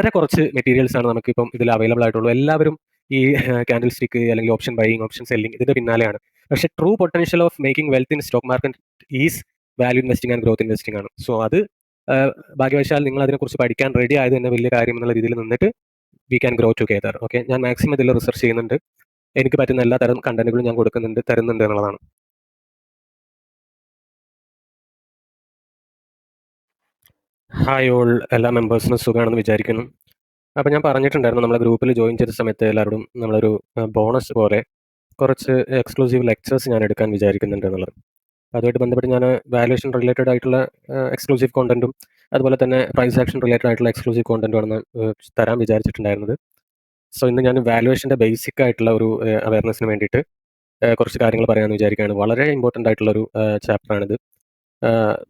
വളരെ കുറച്ച് മെറ്റീരിയൽസ് ആണ് നമുക്ക് നമുക്കിപ്പം ഇതിൽ അവൈലബിൾ ആയിട്ടുള്ളൂ. എല്ലാവരും ഈ കാൻഡിൽ സ്റ്റിക്ക് അല്ലെങ്കിൽ ഓപ്ഷൻ ബൈയിങ്, ഓപ്ഷൻ സെല്ലിംഗ് ഇതിന്റെ പിന്നാലെയാണ്. പക്ഷെ true potential of making wealth in stock market is value investing and growth investing ആണ്. സോ അത് ഭാഗ്യവശാൽ നിങ്ങൾ അതിനെക്കുറിച്ച് പഠിക്കാൻ റെഡി ആയത് തന്നെ വലിയ കാര്യം എന്നുള്ള രീതിയിൽ നിന്നിട്ട് we can grow together. Okay. ഞാൻ മാക്സിമം ഇതിൽ റിസർച്ച് ചെയ്യുന്നുണ്ട്. എനിക്ക് പറ്റുന്ന എല്ലാ തരം കണ്ടന്റുകളും ഞാൻ കൊടുക്കുന്നുണ്ട്, തരുന്നുണ്ട് എന്നുള്ളതാണ്. ഹായ് ഓൾ എല്ലാ മെമ്പേഴ്സിനും സുഖമാണെന്ന് വിചാരിക്കുന്നു. അപ്പോൾ ഞാൻ പറഞ്ഞിട്ടുണ്ടായിരുന്നു നമ്മളെ ഗ്രൂപ്പിൽ ജോയിൻ ചെയ്ത സമയത്ത് എല്ലാവരോടും നമ്മളൊരു ബോണസ് പോലെ കുറച്ച് എക്സ്ക്ലൂസീവ് ലെക്ചേഴ്സ് ഞാൻ എടുക്കാൻ വിചാരിക്കുന്നുണ്ട് എന്നുള്ളത്. അതുമായിട്ട് ബന്ധപ്പെട്ട് ഞാൻ വാല്യുവേഷൻ റിലേറ്റഡ് ആയിട്ടുള്ള എക്സ്ക്ലൂസീവ് കോണ്ടന്റും അതുപോലെ തന്നെ പ്രൈസ് ആക്ഷൻ റിലേറ്റഡ് ആയിട്ടുള്ള എക്സ്ക്ലൂസീവ് കോണ്ടന്റുമാണ് തരാൻ വിചാരിച്ചിട്ടുണ്ടായിരുന്നത്. സോ ഇന്ന് ഞാൻ വാല്യുവേഷന്റെ ബേസിക് ആയിട്ടുള്ള ഒരു അവയർനെസ്സിന് വേണ്ടിയിട്ട് കുറച്ച് കാര്യങ്ങൾ പറയാമെന്ന് വിചാരിക്കുകയാണ്. വളരെ ഇമ്പോർട്ടന്റ് ആയിട്ടുള്ളൊരു ചാപ്റ്ററാണിത്.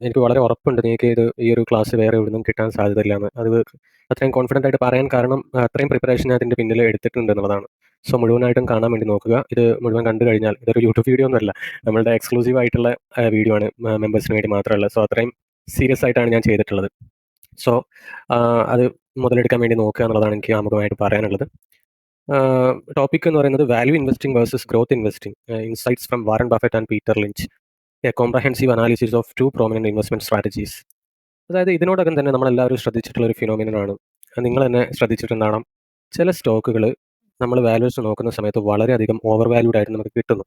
എനിക്ക് വളരെ ഉറപ്പുണ്ട് നിങ്ങൾക്ക് ഇത് ഈ ഒരു ക്ലാസ് വേറെ എവിടെ നിന്നും കിട്ടാൻ സാധ്യതയില്ല എന്ന് അത് അത്രയും കോൺഫിഡന്റ് ആയിട്ട് പറയാൻ കാരണം അത്രയും പ്രിപ്പറേഷൻ അതിന്റെ പിന്നിൽ എടുത്തിട്ടുണ്ട് എന്നുള്ളതാണ്. സോ മുഴുവനായിട്ടും കാണാൻ വേണ്ടി നോക്കുക. ഇത് മുഴുവൻ കണ്ടു കഴിഞ്ഞാൽ ഇതൊരു യൂട്യൂബ് വീഡിയോ ഒന്നുമല്ല. നമ്മളുടെ എക്സ്ക്ലൂസീവ് ആയിട്ടുള്ള വീഡിയോ ആണ്. മെമ്പേഴ്സിന് വേണ്ടി മാത്രമല്ല സോ അത്രയും സീരിയസ് ആയിട്ടാണ് ഞാൻ ചെയ്തിട്ടുള്ളത്. സോ അത് മുതലെടുക്കാൻ വേണ്ടി നോക്കുക എന്നുള്ളതാണ് എനിക്ക് ആമുഖമായിട്ട് പറയാനുള്ളത്. ടോപ്പിക് എന്ന് പറയുന്നത് value investing versus growth investing insights from Warren Buffett and Peter Lynch a comprehensive analysis of two prominent investment strategies. അതായത് ഇതിനോടകം തന്നെ നമ്മളെല്ലാവരും ശ്രദ്ധിച്ചിട്ടുള്ള ഒരു ഫിനോമിനനാണ് നിങ്ങൾ തന്നെ ശ്രദ്ധിച്ചിട്ടുണ്ടാകണം ചില സ്റ്റോക്കുകൾ നമ്മൾ വാല്യൂസ് നോക്കുന്ന സമയത്ത് വളരെയധികം ഓവർ വാല്യൂഡ് ആയിട്ട് നമുക്ക് കിട്ടുന്നു.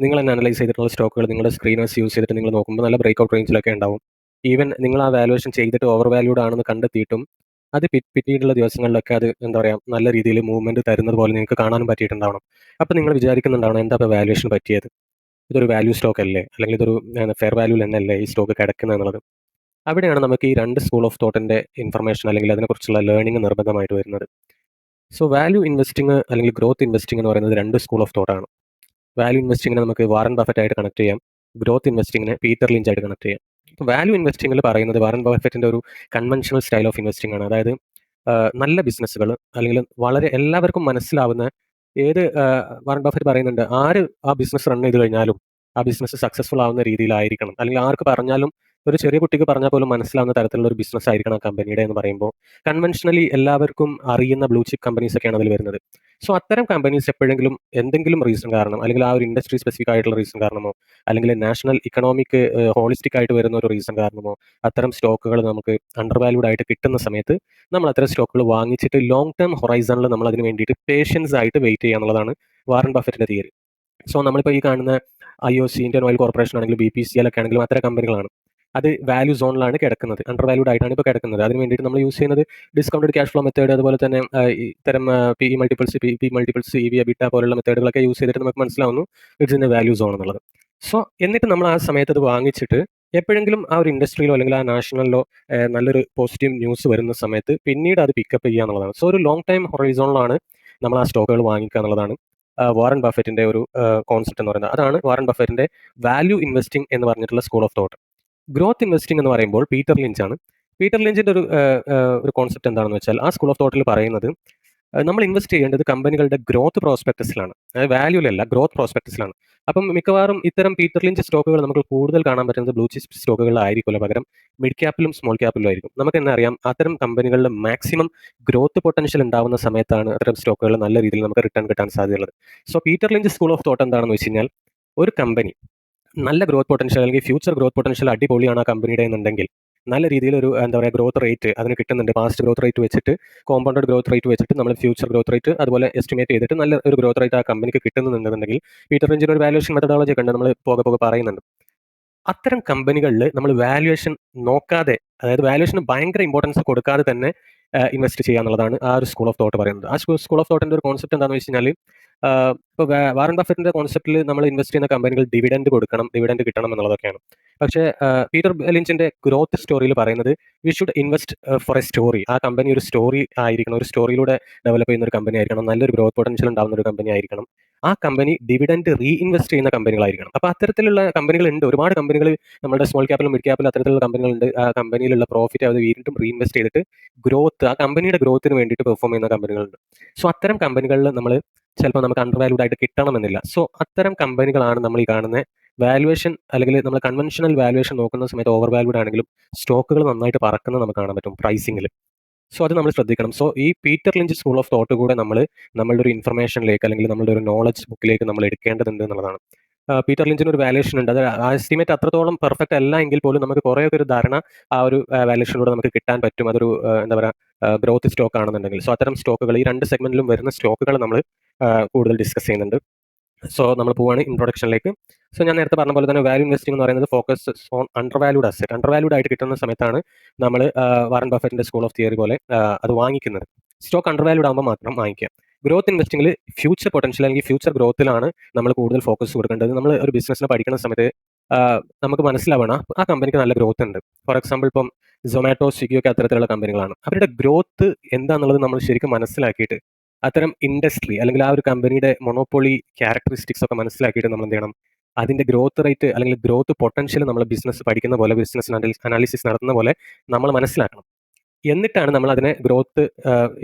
നിങ്ങൾ തന്നെ അനലൈസ് ചെയ്തിട്ടുള്ള സ്റ്റോക്കുകൾ നിങ്ങളുടെ സ്ക്രീനേഴ്സ് യൂസ് ചെയ്തിട്ട് നിങ്ങൾ നോക്കുമ്പോൾ നല്ല ബ്രേക്ക് ഔട്ട് റേഞ്ചിലൊക്കെ ഉണ്ടാവും. ഈവൻ നിങ്ങൾ ആ വാല്യുവേഷൻ ചെയ്തിട്ട് ഓവർ വാല്യൂഡ് ആണെന്ന് കണ്ടെത്തിയിട്ടും അത് പിന്നീടുള്ള ദിവസങ്ങളിലൊക്കെ അത് എന്താ പറയുക നല്ല രീതിയിൽ മൂവ്മെന്റ് തരുന്നത് പോലെ നിങ്ങൾക്ക് കാണാനും പറ്റിയിട്ടുണ്ടാവണം. അപ്പോൾ നിങ്ങൾ വിചാരിക്കുന്നുണ്ടാവണം എന്താ ഇപ്പോൾ വാല്യുവേഷൻ പറ്റിയത്? ഇതൊരു വാല്യൂ സ്റ്റോക്ക് അല്ലേ? അല്ലെങ്കിൽ ഇതൊരു ഫെയർ വാല്യൂവിൽ തന്നെയല്ലേ ഈ സ്റ്റോക്ക് കിടക്കുന്നത് എന്നുള്ളത്. അവിടെയാണ് നമുക്ക് ഈ രണ്ട് സ്കൂൾ ഓഫ് തോട്ടിന്റെ ഇൻഫർമേഷൻ അല്ലെങ്കിൽ അതിനെക്കുറിച്ചുള്ള ലേണിംഗ് നിർബന്ധമായിട്ട് വരുന്നത്. സോ വാല്യൂ ഇൻവെസ്റ്റിംഗ് അല്ലെങ്കിൽ ഗ്രോത്ത് ഇൻവെസ്റ്റിംഗ് എന്ന് പറയുന്നത് രണ്ട് സ്കൂൾ ഓഫ് തോട്ടാണ്. വാല്യൂ ഇൻവെസ്റ്റിംഗിനെ നമുക്ക് വാറൻ ബഫറ്റ് ആയിട്ട് കണക്ട് ചെയ്യാം. ഗ്രോത്ത് ഇൻവെസ്റ്റിംഗിനെ പീറ്റർ ലിഞ്ച് ആയിട്ട് കണക്ട് ചെയ്യാം. ഇപ്പോൾ വാല്യൂ ഇൻവെസ്റ്റിംഗിൽ പറയുന്നത് വാറൻ ബഫറ്റിന്റെ ഒരു കൺവെൻഷണൽ സ്റ്റൈൽ ഓഫ് ഇൻവെസ്റ്റിംഗ് ആണ്. അതായത് നല്ല ബിസിനസ്സുകൾ അല്ലെങ്കിൽ വളരെ എല്ലാവർക്കും മനസ്സിലാവുന്ന ഏത് വാറൻ ബഫറ്റ് പറയുന്നുണ്ട് ആര് ആ ബിസിനസ് റൺ ചെയ്ത് കഴിഞ്ഞാലും ആ ബിസിനസ് സക്സസ്ഫുൾ ആവുന്ന രീതിയിലായിരിക്കണം. അല്ലെങ്കിൽ ആർക്ക് പറഞ്ഞാലും ഒരു ചെറിയ കുട്ടിക്ക് പറഞ്ഞാൽ പോലും മനസ്സിലാവുന്ന തരത്തിലുള്ള ഒരു ബിസിനസ് ആയിരിക്കണം ആ കമ്പനിയുടെ എന്ന് പറയുമ്പോൾ കൺവെൻഷനലി എല്ലാവർക്കും അറിയുന്ന ബ്ലൂ ചിപ്പ് കമ്പനീസ് ഒക്കെയാണ് അതിൽ വരുന്നത്. സോ അത്തരം കമ്പനീസ് എപ്പോഴെങ്കിലും എന്തെങ്കിലും റീസൺ കാരണം അല്ലെങ്കിൽ ആ ഒരു ഇൻഡസ്ട്രി സ്പെസിഫിക് ആയിട്ടുള്ള റീസൺ കാരണമോ അല്ലെങ്കിൽ നാഷണൽ ഇക്കണോമിക് ഹോളിസ്റ്റിക് ആയിട്ട് വരുന്ന ഒരു റീസൺ കാരണമോ അത്തരം സ്റ്റോക്കുകൾ നമുക്ക് അണ്ടർ വാല്യൂഡ് ആയിട്ട് കിട്ടുന്ന സമയത്ത് നമ്മൾ അത്തരം സ്റ്റോക്കുകൾ വാങ്ങിച്ചിട്ട് ലോങ് ടേം ഹൊറൈസണിൽ നമ്മൾ അതിന് വേണ്ടിയിട്ട് പേഷ്യൻസ് ആയിട്ട് വെയിറ്റ് ചെയ്യുക എന്നുള്ളതാണ് വാറൻ ബഫറ്റിന്റെ തിയറി. സോ നമ്മളിപ്പോൾ ഈ കാണുന്ന I O C, Indian Oil Corporation ആണെങ്കിലും ബി പി സി എൽ ഒക്കെ ആണെങ്കിലും അത്തരം കമ്പനികളാണ്. അത് വാല്യൂ സോണിലാണ് കിടക്കുന്നത്. അണ്ടർ വാല്യൂഡ് ആയിട്ടാണ് ഇപ്പോൾ കിടക്കുന്നത്. അതിന് വേണ്ടിയിട്ട് നമ്മൾ യൂസ് ചെയ്യുന്നത് ഡിസ്കൗണ്ടഡ് ക്യാഷ് ഫ്ലോ മെത്തേഡ് അതുപോലെ തന്നെ ഇത്തരം P E multiples, P P multiples, E V EBITDA പോലുള്ള മെത്തേഡുകളൊക്കെ യൂസ് ചെയ്തിട്ട് നമുക്ക് മനസ്സിലാവുന്നു it's in a value zone എന്നുള്ളത്. സോ എന്നിട്ട് നമ്മൾ ആ സമയത്ത് അത് വാങ്ങിച്ചിട്ട് എപ്പോഴെങ്കിലും ആ ഒരു ഇൻഡസ്ട്രിയിലോ അല്ലെങ്കിൽ ആ നാഷണലിലോ നല്ലൊരു പോസിറ്റീവ് ന്യൂസ് വരുന്ന സമയത്ത് പിന്നീട് അത് പിക്കപ്പ് ചെയ്യുക എന്നുള്ളതാണ്. സോ ഒരു ലോങ് ടൈം ഹൊറൈസോണിലാണ് നമ്മൾ ആ സ്റ്റോക്കുകൾ വാങ്ങിക്കുക എന്നുള്ളതാണ് വാറൻ ബഫറ്റിന്റെ ഒരു കോൺസെപ്റ്റ് എന്ന് പറയുന്നത്. അതാണ് വാറൻ ബഫറ്റിന്റെ വാല്യൂ ഇൻവെസ്റ്റിംഗ് എന്ന് പറഞ്ഞിട്ടുള്ള school of thought. Growth investing എന്ന് പറയുമ്പോൾ പീറ്റർ ലിഞ്ച് ആണ്. പീറ്റർ ലിഞ്ചിന്റെ ഒരു ഒരു കോൺസെപ്റ്റ് എന്താണെന്ന് വെച്ചാൽ ആ സ്കൂൾ ഓഫ് തോട്ടിൽ പറയുന്നത് നമ്മൾ ഇൻവെസ്റ്റ് ചെയ്യേണ്ടത് കമ്പനികളുടെ ഗ്രോത്ത് പ്രോസ്പെക്ടസിലാണ്. അതായത് വാല്യൂലല്ല ഗ്രോത്ത് പ്രോസ്പെക്ടസിലാണ്. അപ്പം മിക്കവാറും ഇത്തരം പീറ്റർ ലിഞ്ച് സ്റ്റോക്കുകൾ നമുക്ക് കൂടുതൽ കാണാൻ പറ്റുന്നത് ബ്ലൂ ചിപ്പ് സ്റ്റോക്കുകളായിരിക്കുമല്ലോ പകരം മിഡ് ക്യാപ്പിലും സ്മോൾ ക്യാപ്പിലും ആയിരിക്കും. നമുക്ക് തന്നെ അറിയാം അത്തരം കമ്പനികളിൽ മാക്സിമം ഗ്രോത്ത് പൊട്ടൻഷ്യൽ ഉണ്ടാവുന്ന സമയത്താണ് അത്തരം സ്റ്റോക്കുകൾ നല്ല രീതിയിൽ നമുക്ക് റിട്ടേൺ കിട്ടാൻ സാധ്യതയുള്ളത്. So Peter Lynch school of thought എന്താണെന്ന് വെച്ച് കഴിഞ്ഞാൽ ഒരു കമ്പനി നല്ല ഗ്രോത്ത് പൊട്ടൻഷ്യൽ അല്ലെങ്കിൽ ഫ്യൂച്ചർ ഗ്രോത്ത് പൊട്ടൻഷ്യൽ അടിപൊളിയാണ് ആ കമ്പനിയുടെ എന്നുണ്ടെങ്കിൽ നല്ല രീതിയിൽ ഒരു എന്താ പറയുക ഗ്രോത്ത് റേറ്റ് അതിന് കിട്ടുന്നുണ്ട്. പാസ്റ്റ് ഗ്രോത്ത് റേറ്റ് വെച്ചിട്ട് കോമ്പൗണ്ടഡ് ഗ്രോത്ത് റേറ്റ് വെച്ചിട്ട് നമ്മൾ ഫ്യൂച്ചർ ഗ്രോത്ത് റേറ്റ് അതുപോലെ എസ്റ്റിമേറ്റ് ചെയ്തിട്ട് നല്ല ഒരു ഗ്രോത്ത് റേറ്റ് ആ കമ്പനിക്ക് കിട്ടുന്നുണ്ടെന്നുണ്ടെങ്കിൽ പീറ്റർ റെഞ്ചിന്റെ ഒരു വാല്യുവേഷൻ മെത്തഡോളജി കണ്ട് നമ്മൾ പോകെ പോകെ പറയുന്നുണ്ട്. അത്തരം കമ്പനികളിൽ നമ്മൾ വാല്യുവേഷൻ നോക്കാതെ അതായത് വാല്യുവേഷന് ഭയങ്കര ഇമ്പോർട്ടൻസ് കൊടുക്കാതെ തന്നെ ഇൻവെസ്റ്റ് ചെയ്യുക എന്നുള്ളതാണ് ആ ഒരു സ്കൂൾ ഓഫ് തോട്ട് പറയുന്നത്. ആ സ്കൂൾ ഓഫ് തോട്ടിന്റെ ഒരു കോൺസെപ്റ്റ് എന്താണെന്ന് വെച്ച് കഴിഞ്ഞാൽ ഇപ്പോൾ വാറൻ ബഫറ്റിന്റെ കോൺസെപ്റ്റിൽ നമ്മൾ ഇൻവെസ്റ്റ് ചെയ്യുന്ന കമ്പനികൾ ഡിവിഡൻഡ് കൊടുക്കണം, ഡിവിഡൻഡ് കിട്ടണം എന്നുള്ളതൊക്കെയാണ്. പക്ഷേ പീറ്റർ ലിഞ്ചിന്റെ ഗ്രോത്ത് സ്റ്റോറിയിൽ പറയുന്നത് we should invest for a story. ആ കമ്പനി ഒരു സ്റ്റോറി ആയിരിക്കണം. ഒരു സ്റ്റോറിയിലൂടെ ഡെവലപ്പ് ചെയ്യുന്ന ഒരു കമ്പനി ആയിരിക്കണം. നല്ലൊരു ഗ്രോത്ത് പൊട്ടൻഷ്യൽ ഉണ്ടാകുന്ന ഒരു കമ്പനി ആയിരിക്കണം. ആ കമ്പനി ഡിവിഡൻഡ് റീഇൻവെസ്റ്റ് ചെയ്യുന്ന കമ്പനികളായിരിക്കണം. അപ്പോൾ അത്തരത്തിലുള്ള കമ്പനികളുണ്ട്. ഒരുപാട് കമ്പനികൾ നമ്മുടെ സ്മോൾ ക്യാപിലും മിഡ് ക്യാപിലും അത്തരത്തിലുള്ള കമ്പനികളുണ്ട്. ആ കമ്പനിയിലുള്ള പ്രോഫിറ്റ് അത് വീണ്ടും റീഇൻവെസ്റ്റ് ചെയ്തിട്ട് ഗ്രോത്ത് ആ കമ്പനിയുടെ ഗ്രോത്തിന് വേണ്ടിയിട്ട് പെർഫോം ചെയ്യുന്ന കമ്പനികളുണ്ട്. സോ അത്തരം കമ്പനികളിൽ നമ്മൾ ചിലപ്പോൾ നമുക്ക് അണ്ടർ വാല്യൂഡ് ആയിട്ട് കിട്ടണമെന്നില്ല. സോ അത്തരം കമ്പനികളാണ് നമ്മൾ ഈ കാണുന്ന വാലുവേഷൻ അല്ലെങ്കിൽ നമ്മൾ കൺവെൻഷണൽ വാലുവേഷൻ നോക്കുന്ന സമയത്ത് ഓവർ വാല്യൂഡ് ആണെങ്കിലും സ്റ്റോക്കുകൾ നന്നായിട്ട് പറക്കുന്നത് നമുക്ക് കാണാൻ പറ്റും പ്രൈസിങ്ങിൽ. സോ അത് നമ്മൾ ശ്രദ്ധിക്കണം. സോ ഈ Peter Lynch school of thought കൂടെ നമ്മൾ നമ്മളുടെ ഒരു ഇൻഫർമേഷനിലേക്ക് അല്ലെങ്കിൽ നമ്മളുടെ ഒരു നോളജ് ബുക്കിലേക്ക് നമ്മൾ എടുക്കേണ്ടതുണ്ട് എന്നുള്ളതാണ്. പീറ്റർ ലിഞ്ചിന് ഒരു വാലുവേഷൻ ഉണ്ട്. അത് ആ എസ്റ്റിമേറ്റ് അത്രത്തോളം പെർഫെക്റ്റ് അല്ല എങ്കിൽ പോലും നമുക്ക് കുറേ ഒരു ധാരണ ആ ഒരു വാലുവേഷനിലൂടെ നമുക്ക് കിട്ടാൻ പറ്റും. അതൊരു എന്താ പറയുക ഗ്രോത്ത് സ്റ്റോക്ക് ആണെന്നുണ്ടെങ്കിൽ. സോ അത്തരം സ്റ്റോക്കുകൾ ഈ രണ്ട് സെഗ്മെന്റിലും വരുന്ന സ്റ്റോക്കുകൾ നമ്മൾ കൂടുതൽ ഡിസ്കസ് ചെയ്യുന്നുണ്ട്. സോ നമ്മൾ പോവുകയാണ് ഇൻട്രൊഡക്ഷനിലേക്ക്. സോ ഞാൻ നേരത്തെ പറഞ്ഞ പോലെ തന്നെ വാല്യൂ ഇൻവെസ്റ്റിംഗ് എന്ന് പറയുന്നത് focus on undervalued asset. Undervalued ആയിട്ട് കിട്ടുന്ന സമയത്താണ് നമ്മൾ വാറൻ ബഫറ്റിന്റെ സ്കൂൾ ഓഫ് തിയറി പോലെ അത് വാങ്ങിക്കുന്നത്. സ്റ്റോക്ക് അണ്ടർ വാല്യൂഡ് ആകുമ്പോൾ മാത്രം വാങ്ങിക്കാം ഗ്രോത്ത് ഇൻവെസ്റ്റിംഗിൽ ഫ്യൂച്ചർ പൊട്ടൻഷ്യൽ അല്ലെങ്കിൽ ഫ്യൂച്ചർ ഗ്രോത്തിലാണ് നമ്മൾ കൂടുതൽ ഫോക്കസ് കൊടുക്കേണ്ടത്. നമ്മൾ ഒരു ബിസിനസ്സിനെ പഠിക്കുന്ന സമയത്ത് നമുക്ക് മനസ്സിലാവണം ആ കമ്പനിക്ക് നല്ല ഗ്രോത്ത് ഉണ്ട്. ഫോർ എക്സാമ്പിൾ ഇപ്പം സൊമാറ്റോ, സ്വിഗ്ഗി ഒക്കെ അത്തരത്തിലുള്ള കമ്പനികളാണ്. അവരുടെ ഗ്രോത്ത് എന്താണെന്നുള്ളത് നമ്മൾ ശരിക്കും മനസ്സിലാക്കിയിട്ട് അത്തരം ഇൻഡസ്ട്രി അല്ലെങ്കിൽ ആ ഒരു കമ്പനിയുടെ മൊണോപ്പൊളി ക്യാരക്ടറിസ്റ്റിക്സ് ഒക്കെ മനസ്സിലാക്കിയിട്ട് നമ്മൾ എന്ത് ചെയ്യണം അതിന്റെ ഗ്രോത്ത് റേറ്റ് അല്ലെങ്കിൽ ഗ്രോത്ത് പൊട്ടൻഷ്യൽ നമ്മൾ ബിസിനസ് പഠിക്കുന്ന പോലെ ബിസിനസ് അനാലിസിസ് നടത്തുന്ന പോലെ നമ്മൾ മനസ്സിലാക്കണം. എന്നിട്ടാണ് നമ്മൾ അതിനെ ഗ്രോത്ത്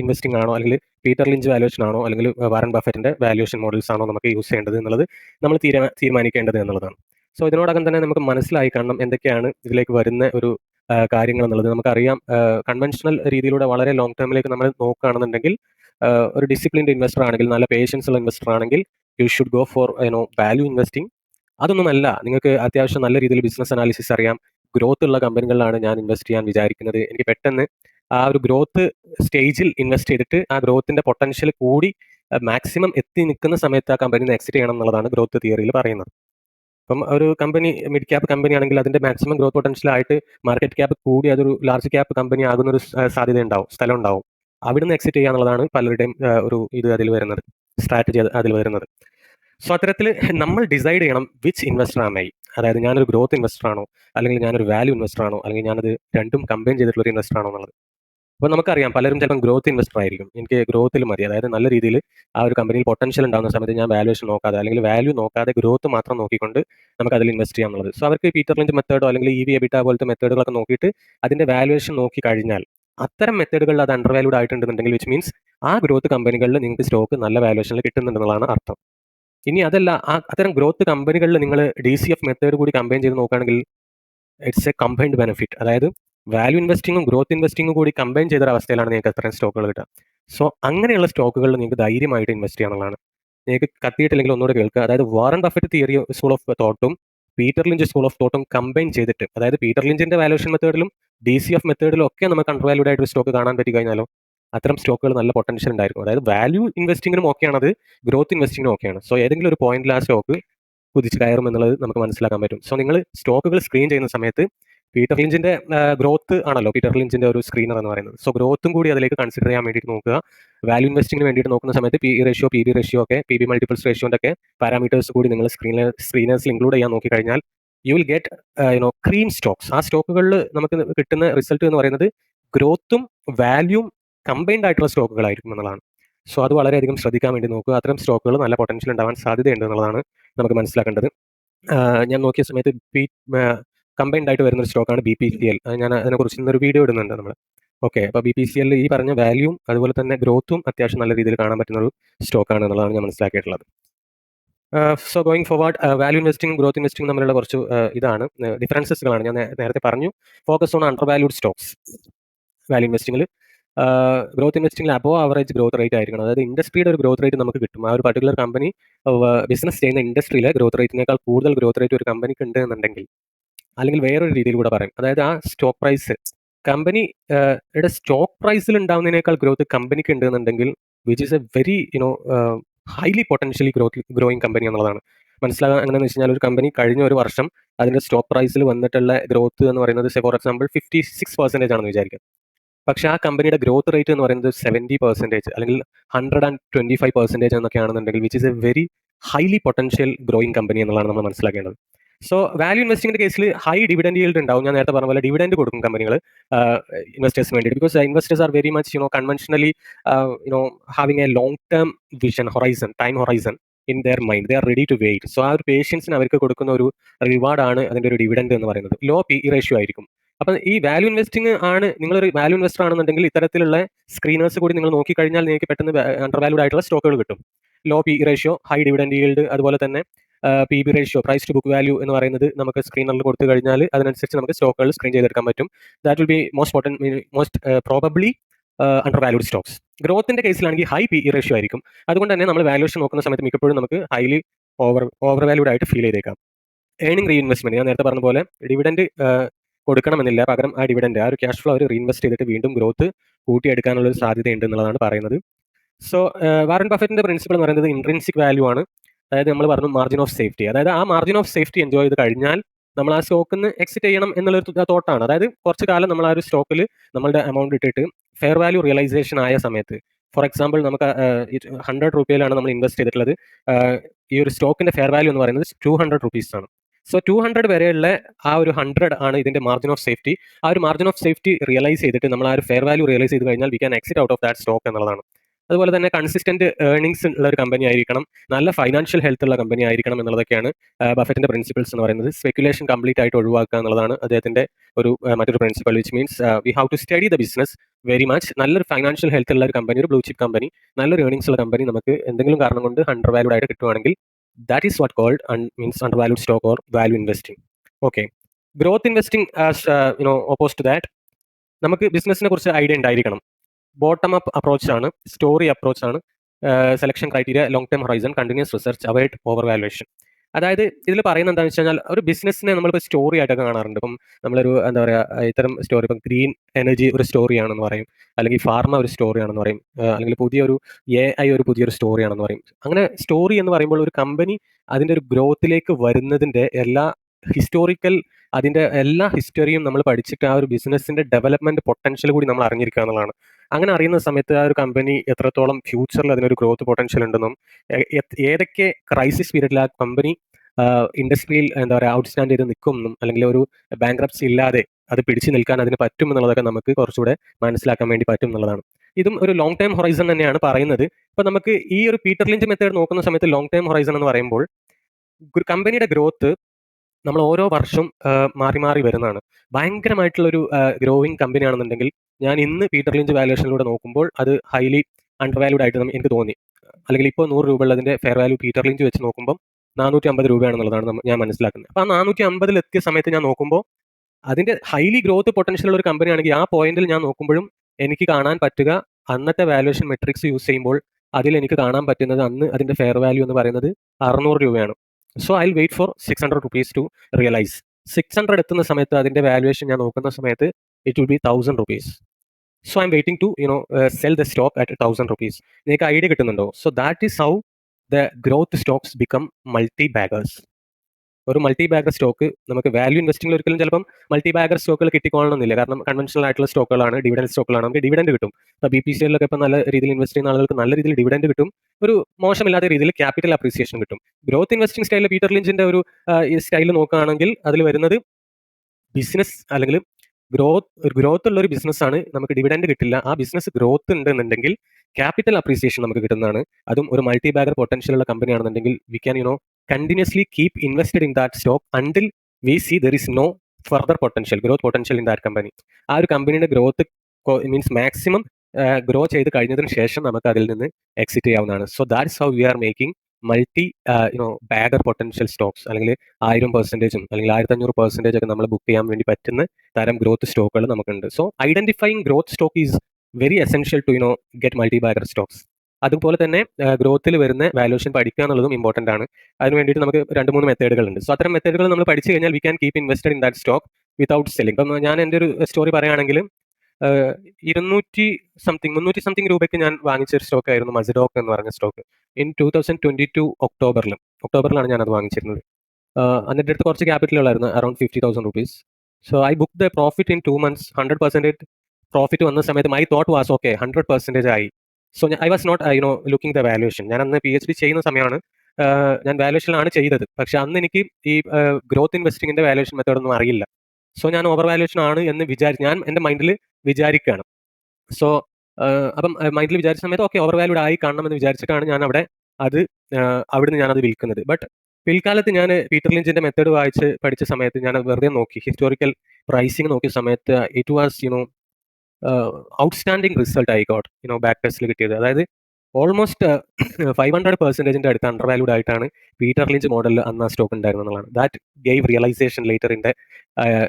ഇൻവെസ്റ്റിംഗ് ആണോ അല്ലെങ്കിൽ പീറ്റർ ലിഞ്ച് വാല്യുവേഷൻ ആണോ അല്ലെങ്കിൽ വാറൻ ബഫറ്റിന്റെ വാല്യുവേഷൻ മോഡൽസ് ആണോ നമുക്ക് യൂസ് ചെയ്യേണ്ടത് എന്നുള്ളത് നമ്മൾ തീരുമാ തീരുമാനിക്കേണ്ടത് എന്നുള്ളതാണ്. സോ ഇതിനോടകം തന്നെ നമുക്ക് മനസ്സിലായി കാണണം എന്തൊക്കെയാണ് ഇതിലേക്ക് വരുന്ന ഒരു കാര്യങ്ങൾ എന്നുള്ളത്. നമുക്കറിയാം കൺവെൻഷണൽ രീതിയിലൂടെ വളരെ ലോങ് ടേമിലേക്ക് നമ്മൾ നോക്കുകയാണെന്നുണ്ടെങ്കിൽ ഒരു ഡിസിപ്ലിൻഡ് ഇൻവെസ്റ്റർ ആണെങ്കിൽ നല്ല പേഷ്യൻസ് ഉള്ള ഇൻവെസ്റ്റർ ആണെങ്കിൽ you should go for you know value investing. അതൊന്നുമല്ല നിങ്ങൾക്ക് അത്യാവശ്യം നല്ല രീതിയിൽ ബിസിനസ് അനാലിസിസ് അറിയാം. ഗ്രോത്ത് ഉള്ള കമ്പനികളിലാണ് ഞാൻ ഇൻവെസ്റ്റ് ചെയ്യാൻ വിചാരിക്കുന്നത്. എനിക്ക് പെട്ടെന്ന് ആ ഒരു ഗ്രോത്ത് സ്റ്റേജിൽ ഇൻവെസ്റ്റ് ചെയ്തിട്ട് ആ ഗ്രോത്തിന്റെ പൊട്ടൻഷ്യൽ കൂടി മാക്സിമം എത്തി നിൽക്കുന്ന സമയത്ത് ആ കമ്പനിന്ന് എക്സിറ്റ് ചെയ്യണം എന്നുള്ളതാണ് ഗ്രോത്ത് തിയറിയിൽ പറയുന്നത്. അപ്പം ഒരു കമ്പനി മിഡ് ക്യാപ്പ് കമ്പനി ആണെങ്കിൽ അതിന്റെ മാക്സിമം ഗ്രോത്ത് പൊട്ടൻഷ്യൽ ആയിട്ട് മാർക്കറ്റ് ക്യാപ്പ് കൂടി അതൊരു ലാർജ് ക്യാപ്പ് കമ്പനി ആകുന്ന ഒരു സാധ്യത ഉണ്ടാവും സ്ഥലം ഉണ്ടാവും. അവിടുന്ന് എക്സിറ്റ് ചെയ്യുക എന്നുള്ളതാണ് പലരുടെയും ഒരു ഇത് അതിൽ വരുന്നത്. സ്ട്രാറ്റജി അതിൽ വരുന്നത്. സോ അത്തരത്തിൽ നമ്മൾ ഡിസൈഡ് ചെയ്യണം വിച്ച് ഇൻവെസ്റ്റർ ആണ്. അതായത് ഞാനൊരു ഗ്രോത്ത് ഇൻവെസ്റ്റർ ആണോ അല്ലെങ്കിൽ ഞാനൊരു വാല്യൂ ഇൻവെസ്റ്റർ ആണോ അല്ലെങ്കിൽ ഞാനത് രണ്ടും കമ്പൈൻ ചെയ്തിട്ടുള്ള ഒരു ഇൻവെസ്റ്റർ ആണോ എന്നുള്ളത്. അപ്പോൾ നമുക്കറിയാം പലരും ചിലപ്പോൾ ഗ്രോത്ത് ഇൻവെസ്റ്റർ ആയിരിക്കും. എനിക്ക് ഗ്രോത്തിൽ മതി. അതായത് നല്ല രീതിയിൽ ആ ഒരു കമ്പനിയിൽ പൊട്ടൻഷ്യൽ ഉണ്ടാകുന്ന സമയത്ത് ഞാൻ വാല്യുവേഷൻ നോക്കാതെ അല്ലെങ്കിൽ വാല്യൂ നോക്കാതെ ഗ്രോത്ത് മാത്രം നോക്കിക്കൊണ്ട് നമുക്ക് അതിൽ ഇൻവെസ്റ്റ് ചെയ്യാം എന്നുള്ളത്. സോ അവർക്ക് പീറ്റർ ലിഞ്ച് മെത്തേഡോ അല്ലെങ്കിൽ ഇ വി എബിറ്റ പോലത്തെ മെത്തേഡുകളൊക്കെ നോക്കിയിട്ട് അതിന്റെ വാല്യുവേഷൻ നോക്കി കഴിഞ്ഞാൽ അത്തരം മെത്തേഡുകളിൽ അത് അണ്ടർ വാല്യൂഡ് ആയിട്ടുണ്ടെന്നുണ്ടെങ്കിൽ വിച്ച് മീൻസ് ആ ഗ്രോത്ത് കമ്പനികളിൽ നിങ്ങൾക്ക് സ്റ്റോക്ക് നല്ല വാല്യുവേഷനിൽ കിട്ടുന്നുണ്ടെന്നുള്ളതാണ് അർത്ഥം. ഇനി അതല്ല ആ അത്തരം ഗ്രോത്ത് കമ്പനികളിൽ നിങ്ങൾ ഡി സി എഫ് മെത്തേഡ് കൂടി കമ്പൈൻ ചെയ്ത് നോക്കുകയാണെങ്കിൽ ഇറ്റ്സ് എ കമ്പൈൻഡ് ബെനിഫിറ്റ്. അതായത് വാല്യൂ ഇൻവെസ്റ്റിങ്ങും ഗ്രോത്ത് ഇൻവെസ്റ്റിങ്ങും കൂടി കമ്പൈൻ ചെയ്ത അവസ്ഥയിലാണ് നിങ്ങൾക്ക് അത്തരം സ്റ്റോക്കുകൾ കിട്ടുക. സോ അങ്ങനെയുള്ള സ്റ്റോക്കുകളിൽ നിങ്ങൾക്ക് ധൈര്യമായിട്ട് ഇൻവെസ്റ്റ് ചെയ്യുക എന്നുള്ളതാണ്. നിങ്ങൾക്ക് കത്തിയിട്ടില്ലെങ്കിൽ ഒന്നുകൂടെ കേൾക്കുക. അതായത് Warren Buffett theory school of തോട്ടും Peter Lynch school of തോട്ടും കമ്പൈൻ ചെയ്തിട്ട് അതായത് പീറ്റർ ലിഞ്ചിന്റെ വാലുവേഷൻ മെത്തേഡിലും ഡി സി എഫ് മെത്തേഡിലും ഒക്കെ നമുക്ക് അണ്ടർ ആയിട്ട് സ്റ്റോക്ക് കാണാൻ പറ്റി കഴിഞ്ഞാലോ അത്തരം സ്റ്റോക്കുകൾ നല്ല പൊട്ടൻഷ്യൽ ഉണ്ടായിരിക്കും. അതായത് വാല്യൂ ഇൻവെസ്റ്റിംഗിനും ഓക്കെയാണത് ഗ്രോത്ത് ഇൻവെസ്റ്റിംഗിനും ഓക്കെയാണ്. സോ ഏതെങ്കിലും ഒരു പോയിന്റിൽ ആ സ്റ്റോക്ക് കുതിച്ച് കയറും എന്നുള്ളത് നമുക്ക് മനസ്സിലാക്കാൻ പറ്റും. സോ നിങ്ങൾ സ്റ്റോക്കുകൾ സ്ക്രീൻ ചെയ്യുന്ന സമയത്ത് പീറ്റർ ലിഞ്ചിന്റെ ഗ്രോത്ത് ആണല്ലോ പീറ്റർ ലിഞ്ചിന്റെ ഒരു സ്ക്രീനർ എന്ന് പറയുന്നത്. സോ ഗ്രോത്തും കൂടി അതിലേക്ക് കൺസിഡർ ചെയ്യാൻ വേണ്ടിയിട്ട് നോക്കുക. വാല്യൂ ഇൻവെസ്റ്റിംഗിന് വേണ്ടിയിട്ട് നോക്കുന്ന സമയത്ത് P E ratio, P B ratio ഒക്കെ പി ബി മൾട്ടിപ്പിൾസ് റേഷ്യോന്റെ ഒക്കെ പാരാമീറ്റേഴ്സ് കൂടി നിങ്ങൾ സ്ക്രീനിൽ സ്ക്രീനേഴ്സിൽ ഇൻക്ലൂഡ് ചെയ്യാൻ നോക്കിക്കഴിഞ്ഞാൽ you will get you know cream stocks. ആ സ്റ്റോക്കുകളിൽ നമുക്ക് കിട്ടുന്ന റിസൾട്ട് എന്ന് പറയുന്നത് ഗ്രോത്തും വാല്യൂം കമ്പൈൻഡ് ആയിട്ടുള്ള സ്റ്റോക്കുകളായിരിക്കും എന്നുള്ളതാണ്. സോ അത് വളരെയധികം ശ്രദ്ധിക്കാൻ വേണ്ടി നോക്കുക. അത്തരം സ്റ്റോക്കുകൾ നല്ല പൊട്ടൻഷ്യൽ ഉണ്ടാവാൻ സാധ്യതയുണ്ട് എന്നുള്ളതാണ് നമുക്ക് മനസ്സിലാക്കേണ്ടത്. ഞാൻ നോക്കിയ സമയത്ത് ബി കമ്പൈൻഡ് ആയിട്ട് വരുന്ന ഒരു സ്റ്റോക്കാണ് ബിപിസിഎൽ. ഞാൻ അതിനെക്കുറിച്ച് ഇന്നൊരു വീഡിയോ ഇടുന്നുണ്ട് നമ്മൾ. ഓക്കെ. അപ്പോൾ ബി പി സി എല്ലിൽ ഈ പറഞ്ഞ വാല്യൂം അതുപോലെ തന്നെ ഗ്രോത്തും അത്യാവശ്യം നല്ല രീതിയിൽ കാണാൻ പറ്റുന്ന ഒരു സ്റ്റോക്കാണ് എന്നുള്ളതാണ് ഞാൻ മനസ്സിലാക്കിയിട്ടുള്ളത്. So going forward value investing growth investing തമ്മിലുള്ള കുറച്ച് ഇതാണ് ഡിഫറൻസസുകളാണ്. ഞാൻ നേരത്തെ പറഞ്ഞു focus on undervalued stocks. Value ഇൻവെസ്റ്റിംഗിൽ ഗ്രോത്ത് ഇൻവെസ്റ്റിംഗിൽ അബോ ആവറേജ് ഗ്രോത്ത് റേറ്റ് ആയിരിക്കണം. അതായത് ഇൻഡസ്ട്രിയുടെ ഒരു ഗ്രോത്ത് റേറ്റ് നമുക്ക് കിട്ടും. ആ ഒരു പർട്ടിക്കുലർ കമ്പനി ബിസിനസ് ചെയ്യുന്ന ഇൻഡസ്ട്രിയിലെ ഗ്രോത്ത് റേറ്റിനേക്കാൾ കൂടുതൽ ഗ്രോത്ത് റേറ്റ് ഒരു കമ്പനിക്ക് ഉണ്ട് എന്നുണ്ടെങ്കിൽ അല്ലെങ്കിൽ വേറൊരു രീതിയിൽ കൂടെ പറയും അതായത് ആ സ്റ്റോക്ക് പ്രൈസ് കമ്പനി യുടെ സ്റ്റോക്ക് പ്രൈസിൽ ഉണ്ടാവുന്നതിനേക്കാൾ ഗ്രോത്ത് കമ്പനിക്ക് ഉണ്ട് എന്നുണ്ടെങ്കിൽ which is a very you know highly potentially growth growing company എന്നുള്ളതാണ്. മനസ്സിലാകാൻ എങ്ങനെയെന്ന് വെച്ച് കഴിഞ്ഞാൽ ഒരു കമ്പനി കഴിഞ്ഞ ഒരു വർഷം അതിന്റെ സ്റ്റോക്ക് പ്രൈസിൽ വന്നിട്ടുള്ള ഗ്രോത്ത് എന്ന് പറയുന്നത് ഫോർ എക്സാമ്പിൾ 56% ആണെന്ന് വിചാരിക്കുക. പക്ഷേ ആ കമ്പനിയുടെ ഗ്രോത്ത് റേറ്റ് എന്ന് പറയുന്നത് 70% അല്ലെങ്കിൽ 125% എന്നൊക്കെ ആണെന്നുണ്ടെങ്കിൽ which is a very highly potential growing company എന്നുള്ളതാണ് നമ്മൾ മനസ്സിലാക്കേണ്ടത്. സോ വാല്യൂ ഇൻവെസ്റ്റിംഗിന്റെ കേസിൽ ഹൈ ഡിവിഡൻഡ് യീൽഡ് ഉണ്ടാവും. ഞാൻ നേരത്തെ പറഞ്ഞ പോലെ ഡിവിഡൻഡ് കൊടുക്കും കമ്പനികൾ ഇൻവെസ്റ്റേഴ്സിന് വേണ്ടിയിട്ട്. Because investors are very much you know conventionally you know having a long term vision horizon time horizon in their mind. They are ready to wait. So ആ ഒരു പേഷ്യൻസിന് അവർക്ക് കൊടുക്കുന്ന ഒരു റിവാർഡാണ് അതിന്റെ ഒരു ഡിവിഡൻഡ് എന്ന് പറയുന്നത്. ലോ പി ഇ റേഷ്യോ ആയിരിക്കും. അപ്പം ഈ വാല്യൂ ഇൻവെസ്റ്റിംഗ് ആണ് നിങ്ങളൊരു വാല്യൂ ഇൻവെസ്റ്റർ ആണെന്നുണ്ടെങ്കിൽ ഇത്തരത്തിലുള്ള സ്ക്രീനേഴ്സ് കൂടി നിങ്ങൾ നോക്കിക്കഴിഞ്ഞാൽ നിങ്ങൾക്ക് പെട്ടെന്ന് അണ്ടർ വാല്യൂഡ് ആയിട്ടുള്ള സ്റ്റോക്കുകൾ കിട്ടും. Low P ratio, high dividend yield അതുപോലെ തന്നെ P B ratio price to book value എന്ന് പറയുന്നത് നമുക്ക് സ്ക്രീനറിൽ കൊടുത്തു കഴിഞ്ഞാൽ അതിനനുസരിച്ച് നമുക്ക് സ്റ്റോക്കുകൾ സ്ക്രീൻ ചെയ്തെടുക്കാൻ പറ്റും. That will be most important most probably undervalued stocks ഗ്രോത്തിന്റെ കേസിലാണെങ്കിൽ ഹൈ പി ഇ റേഷ്യോ ആയിരിക്കും അതുകൊണ്ട് തന്നെ നമ്മൾ വാല്യൂഷൻ നോക്കുന്ന സമയത്ത് മിക്കപ്പോഴും നമുക്ക് ഹൈലി ഓവർ ഓവർ വാല്യൂഡ് ആയിട്ട് ഫീൽ ചെയ്തേക്കാം ഏണിംഗ് റീഇൻവെസ്റ്റ്മെന്റ് ഞാൻ നേരത്തെ പറഞ്ഞ പോലെ ഡിവിഡൻഡ് കൊടുക്കണമെന്നില്ല. പകരം ആ ഡിവിഡൻഡ് ആ ഒരു ക്യാഷ് ഫ്ലോ അവർ റീഇൻവെസ്റ്റ് ചെയ്തിട്ട് വീണ്ടും ഗ്രോത്ത് കൂട്ടിയെടുക്കാനുള്ള ഒരു സാധ്യതയുണ്ട് എന്നുള്ളതാണ് പറയുന്നത്. സോ വാറൻ ബഫറ്റിന്റെ പ്രിൻസിപ്പൾ എന്ന് പറയുന്നത് ഇൻട്രൻസിക് വാല്യൂ ആണ്. അതായത് നമ്മൾ പറഞ്ഞു മാർജിൻ ഓഫ് സേഫ്റ്റി അതായത് ആ മാർജിൻ ഓഫ് സേഫ്റ്റി എൻജോയ് ചെയ്ത് കഴിഞ്ഞാൽ നമ്മൾ ആ സ്റ്റോക്കിൽ നിന്ന് എക്സിറ്റ് ചെയ്യണം എന്നുള്ളൊരു തോട്ടാണ് അതായത് കുറച്ച് കാലം നമ്മൾ ആ ഒരു സ്റ്റോക്കിൽ നമ്മളുടെ എമൗണ്ട് ഇട്ടിട്ട് ഫെയർ വാല്യൂ റിയലൈസേഷൻ ആയ സമയത്ത് ഫോർ എക്സാമ്പിൾ നമുക്ക് ഹൺഡ്രഡ് റുപ്പിയിലാണ് നമ്മൾ ഇൻവെസ്റ്റ് ചെയ്തിട്ടുള്ളത്. ഈ ഒരു സ്റ്റോക്കിന്റെ ഫെയർ വാല്യൂ എന്ന് പറയുന്നത് ടു ഹൺഡ്രഡ് റുപ്പീസ് ആണ്. സോ ടു ഹൺഡ്രഡ് വരെയുള്ള ആ ഒരു ഹൺഡ്രഡ് ആണ് ഇതിന്റെ മാർജിൻ ഓഫ് സേഫ്റ്റി ആ ഒരു മാർജിൻ ഓഫ് സേഫ്റ്റി റിയലൈസ് ചെയ്തിട്ട് നമ്മൾ ആ ഒരു ഫെയർ വാല്യൂ റിയലൈസ് ചെയ്ത് കഴിഞ്ഞാൽ we can exit out of that stock എന്നുള്ളതാണ്. അതുപോലെ തന്നെ കൺസിസ്റ്റന്റ് ഏർണിംഗ്സ് ഉള്ള ഒരു കമ്പനി ആയിരിക്കണം. നല്ല ഫൈനാൻഷ്യൽ ഹെൽത്ത് ഉള്ള കമ്പനി ആയിരിക്കണം എന്നുള്ളതൊക്കെയാണ് ബഫറ്റിന്റെ പ്രിൻസിപ്പിൾസ് എന്ന് പറയുന്നത്. സ്പെക്കുലേഷൻ കംപ്ലീറ്റ് ആയിട്ട് ഒഴിവാക്കുക എന്നുള്ളതാണ് അദ്ദേഹത്തിന്റെ ഒരു മറ്റൊരു principle which means we have to study the business very much നല്ലൊരു ഫൈനാൻഷ്യൽ ഹെൽത്ത് ഉള്ള ഒരു കമ്പനി ഒരു ബ്ലൂ ചിപ്പ് കമ്പനി നല്ലൊരു ഏർണിംഗ്സ് ഉള്ള കമ്പനി നമുക്ക് എന്തെങ്കിലും കാരണം കൊണ്ട് ഹൺഡ്രഡ് വാല്യൂഡ് ആയിട്ട് കിട്ടുവാണെങ്കിൽ that is what called means undervalued stock or value investing okay growth investing as you know oppose to that നമുക്ക് ബിസിനസ്സിനെ കുറിച്ച് ഐഡിയ ഉണ്ടായിരിക്കണം. ബോട്ടം അപ്പ് അപ്രോച്ച് ആണ് സ്റ്റോറി അപ്രോച്ച് ആണ് selection criteria long term horizon continuous research avoid overvaluation അതായത് ഇതിൽ പറയുന്നത് എന്താണെന്ന് വെച്ച് കഴിഞ്ഞാൽ ഒരു ബിസിനസ്സിനെ നമ്മളിപ്പോൾ സ്റ്റോറി ആയിട്ടൊക്കെ കാണാറുണ്ട്. ഇപ്പം നമ്മളൊരു എന്താ പറയുക ഇത്തരം സ്റ്റോറി ഇപ്പം ഗ്രീൻ എനർജി ഒരു സ്റ്റോറിയാണെന്ന് പറയും. അല്ലെങ്കിൽ ഫാർമ ഒരു സ്റ്റോറിയാണെന്ന് പറയും. അല്ലെങ്കിൽ പുതിയൊരു എ ഐ ഒരു പുതിയൊരു സ്റ്റോറിയാണെന്ന് പറയും. അങ്ങനെ സ്റ്റോറി എന്ന് പറയുമ്പോൾ ഒരു കമ്പനി അതിന്റെ ഒരു ഗ്രോത്തിലേക്ക് വരുന്നതിന്റെ എല്ലാ ഹിസ്റ്റോറിക്കൽ അതിന്റെ എല്ലാ ഹിസ്റ്ററിയും നമ്മൾ പഠിച്ചിട്ട് ആ ഒരു ബിസിനസ്സിന്റെ ഡെവലപ്മെന്റ് പൊട്ടൻഷ്യൽ കൂടി നമ്മൾ അറിഞ്ഞിരിക്കുക എന്നുള്ളതാണ്. അങ്ങനെ അറിയുന്ന സമയത്ത് ആ ഒരു കമ്പനി എത്രത്തോളം ഫ്യൂച്ചറിൽ അതിനൊരു ഗ്രോത്ത് പൊട്ടൻഷ്യൽ ഉണ്ടെന്നും ഏതൊക്കെ ക്രൈസിസ് പീരീഡിൽ ആ കമ്പനി ഇൻഡസ്ട്രിയിൽ എന്താ പറയുക ഔട്ട്സ്റ്റാൻഡ് ചെയ്ത് നിൽക്കുമെന്നും അല്ലെങ്കിൽ ഒരു ബാങ്ക്രപ്സി ഇല്ലാതെ അത് പിടിച്ചു നിൽക്കാൻ അതിന് പറ്റും എന്നുള്ളതൊക്കെ നമുക്ക് കുറച്ചുകൂടെ മനസ്സിലാക്കാൻ വേണ്ടി പറ്റും എന്നുള്ളതാണ്. ഇതും ഒരു ലോങ് ടൈം ഹൊറൈസൺ തന്നെയാണ് പറയുന്നത്. ഇപ്പൊ നമുക്ക് ഈ ഒരു പീറ്റർ ലിഞ്ച് മെത്തേഡ് നോക്കുന്ന സമയത്ത് ലോങ് ടൈം ഹൊറൈസൺ എന്ന് പറയുമ്പോൾ കമ്പനിയുടെ ഗ്രോത്ത് നമ്മൾ ഓരോ വർഷം മാറി മാറി വരുന്നതാണ്. ഭയങ്കരമായിട്ടുള്ള ഒരു ഗ്രോയിങ് കമ്പനി ആണെന്നുണ്ടെങ്കിൽ ഞാൻ ഇന്ന് പീറ്റർ ലിഞ്ച് വാല്യുവേഷനിലൂടെ നോക്കുമ്പോൾ അത് ഹൈലി അണ്ടർ വാല്യൂഡ് ആയിട്ട് എനിക്ക് തോന്നി. അല്ലെങ്കിൽ ഇപ്പോൾ നൂറ് രൂപ ഉള്ളതിന്റെ ഫെയർ വാല്യൂ പീറ്റർ ലിഞ്ച് വെച്ച് നോക്കുമ്പോൾ നാനൂറ്റി അമ്പത് രൂപയാണെന്നുള്ളതാണ് ഞാൻ മനസ്സിലാക്കുന്നത്. അപ്പോൾ ആ നാനൂറ്റി അമ്പതിൽ എത്തിയ സമയത്ത് ഞാൻ നോക്കുമ്പോൾ അതിന്റെ ഹൈലി ഗ്രോത്ത് പൊട്ടൻഷ്യൽ ഉള്ള ഒരു കമ്പനി ആണെങ്കിൽ ആ പോയിന്റിൽ ഞാൻ നോക്കുമ്പോഴും എനിക്ക് കാണാൻ പറ്റുക അന്നത്തെ വാല്യുവേഷൻ മെട്രിക്സ് യൂസ് ചെയ്യുമ്പോൾ അതിൽ എനിക്ക് കാണാൻ പറ്റുന്നത് അന്ന് അതിന്റെ ഫെയർ വാല്യൂ എന്ന് പറയുന്നത് അറുന്നൂറ് രൂപയാണ്. So I wait for six hundred rupees to realise six hundred എത്തുന്ന സമയത്ത് അതിന്റെ വാല്യുവേഷൻ ഞാൻ നോക്കുന്ന സമയത്ത് it will be thousand rupees so I'm waiting to you know sell the stock at thousand rupees നിങ്ങൾക്ക് ഐഡിയ കിട്ടുന്നുണ്ടോ? So that is how the growth stocks become multibaggers ഒരു multi bagger stock നമുക്ക് value ഇൻവെസ്റ്റിംഗിൽ ഒരിക്കലും ചിലപ്പം multi bagger സ്റ്റോക്കുകൾ കിട്ടിക്കോളണമെന്നില്ല കാരണം conventional ആയിട്ടുള്ള സ്റ്റോക്കുകളാണ് ഡിവിഡൻഡ് സ്റ്റോക്കുകളാണ് നമുക്ക് ഡിവിഡൻഡ് കിട്ടും. ഇപ്പോൾ ബി പി സി എല്ലൊക്കെ ഇപ്പോൾ നല്ല രീതിയിൽ ഇൻവെസ്റ്റ് ചെയ്യുന്ന ആളുകൾക്ക് നല്ല രീതിയിൽ ഡിവിഡൻഡ് കിട്ടും. ഒരു മോശമില്ലാത്ത രീതിയിൽ ക്യാപിറ്റൽ അപ്രീസിയേഷൻ കിട്ടും. ഗ്രോത്ത് ഇൻവെസ്റ്റിംഗ് സ്റ്റൈലിൽ പീറ്റർ ലിഞ്ചിന്റെ ഒരു സ്റ്റൈൽ നോക്കുകയാണെങ്കിൽ അതിൽ വരുന്നത് ബിസിനസ് അല്ലെങ്കിൽ ഗ്രോത്ത് ഗ്രോത്ത് ഉള്ള ഒരു ബിസിനസ്സാണ് നമുക്ക് ഡിവിഡൻഡ് കിട്ടില്ല. ആ ബിസിനസ് ഗ്രോത്ത് ഉണ്ടെന്നുണ്ടെങ്കിൽ ക്യാപിറ്റൽ അപ്രീസിയേഷൻ നമുക്ക് കിട്ടുന്നതാണ്. അതും ഒരു മൾട്ടി ബാഗർ പൊട്ടൻഷ്യൽ ഉള്ള കമ്പനിയാണെന്നുണ്ടെങ്കിൽ we can you know continuously keep invested in that stock until we see there is no further potential growth potential in that company ആ ഒരു കമ്പനിയുടെ ഗ്രോത്ത് മീൻസ് മാക്സിമം ഗ്രോ ചെയ്ത് കഴിഞ്ഞതിന് ശേഷം നമുക്ക് അതിൽ നിന്ന് എക്സിറ്റ് ചെയ്യാവുന്നതാണ്. So that's how we are making multi you know bagger potential stocks അല്ലെങ്കിൽ ആയിരം പെർസെന്റേജും അല്ലെങ്കിൽ ആയിരത്തി അഞ്ഞൂറ് പെർസെന്റേജ് ഒക്കെ നമ്മൾ ബുക്ക് ചെയ്യാൻ വേണ്ടി പറ്റുന്ന തരം ഗ്രോത്ത് സ്റ്റോക്കുകൾ നമുക്കുണ്ട്. So identifying growth stock is very essential to you know get multibagger stocks അതുപോലെ തന്നെ ഗ്രോത്തിൽ വരുന്ന വാല്യൂഷൻ പഠിക്കുക എന്നുള്ളതും ഇമ്പോർട്ടന്റ് ആണ്. അതിന് വേണ്ടിയിട്ട് നമുക്ക് രണ്ട് മൂന്ന് മെത്തേഡുകൾ ഉണ്ട്. സോ അത്തരം മെത്തേഡുകൾ നമ്മൾ പഠിച്ചു കഴിഞ്ഞാൽ we can keep invested in that stock without selling ഇപ്പം ഞാൻ എന്റെ ഒരു സ്റ്റോറി പറയുകയാണെങ്കിൽ ഇരുന്നൂറ്റി സംതിങ് മുന്നൂറ്റി സംതിങ് രൂപയ്ക്ക് ഞാൻ വാങ്ങിച്ച ഒരു സ്റ്റോക്ക് ആയിരുന്നു മസിഡോക്ക് എന്ന് പറഞ്ഞ stock in two thousand twenty two ഒക്ടോബറിലും ഒക്ടോബറിലാണ് ഞാൻ അത് വാങ്ങിച്ചിരുന്നത്. എന്നിട്ട് അടുത്ത് കുറച്ച് ക്യാപിറ്റൽ ഉള്ളായിരുന്നു around fifty thousand rupees so I book the profit in two months hundred percentage profit വന്ന സമയത്ത് my thought was okay hundred percentage ആയി. So I was not I know looking the valuation ഞാൻ അന്ന് P H D ചെയ്യുന്ന സമയമാണ് ഞാൻ വാല്യുവേഷനിലാണ് ചെയ്തത്. പക്ഷെ അന്ന് എനിക്ക് ഈ ഗ്രോത്ത് ഇൻവെസ്റ്റിംഗിന്റെ വാല്യുവേഷൻ മെത്തേഡ് ഒന്നും അറിയില്ല. സോ ഞാൻ ഓവർ വാല്യുവേഷൻ ആണ് എന്ന് വിചാരിച്ച് ഞാൻ എന്റെ മൈൻഡിൽ വിചാരിക്കുകയാണ് സോ അപ്പം മൈൻഡിൽ വിചാരിച്ച സമയത്ത് ഓക്കെ ഓവർ വാല്യൂഡ് ആയി കാണണം എന്ന് വിചാരിച്ചിട്ടാണ് ഞാൻ അവിടെ അത് അവിടുന്ന് ഞാനത് വിൽക്കുന്നത്. ബട്ട് പിൽക്കാലത്ത് ഞാൻ പീറ്റർ ലിഞ്ചിന്റെ മെത്തേഡ് വായിച്ച് പഠിച്ച സമയത്ത് ഞാൻ വെറുതെ നോക്കി. ഹിസ്റ്റോറിക്കൽ പ്രൈസിങ് നോക്കിയ സമയത്ത് it was you know outstanding result ആയിക്കോട്ടെ യുനോ ബാക്ക് ടെസ്റ്റിൽ കിട്ടിയത്. അതായത് ഓൾമോസ്റ്റ് ഫൈവ് ഹൺഡ്രഡ് പെർസെന്റേജിന്റെ അടുത്ത് അണ്ടർ വാല്യൂഡ് ആയിട്ടാണ് പീറ്റർ ലിഞ്ച് മോഡലിൽ അന്ന് ആ സ്റ്റോക്ക് ഉണ്ടായിരുന്നത് എന്നുള്ളതാണ്. That gave realisation the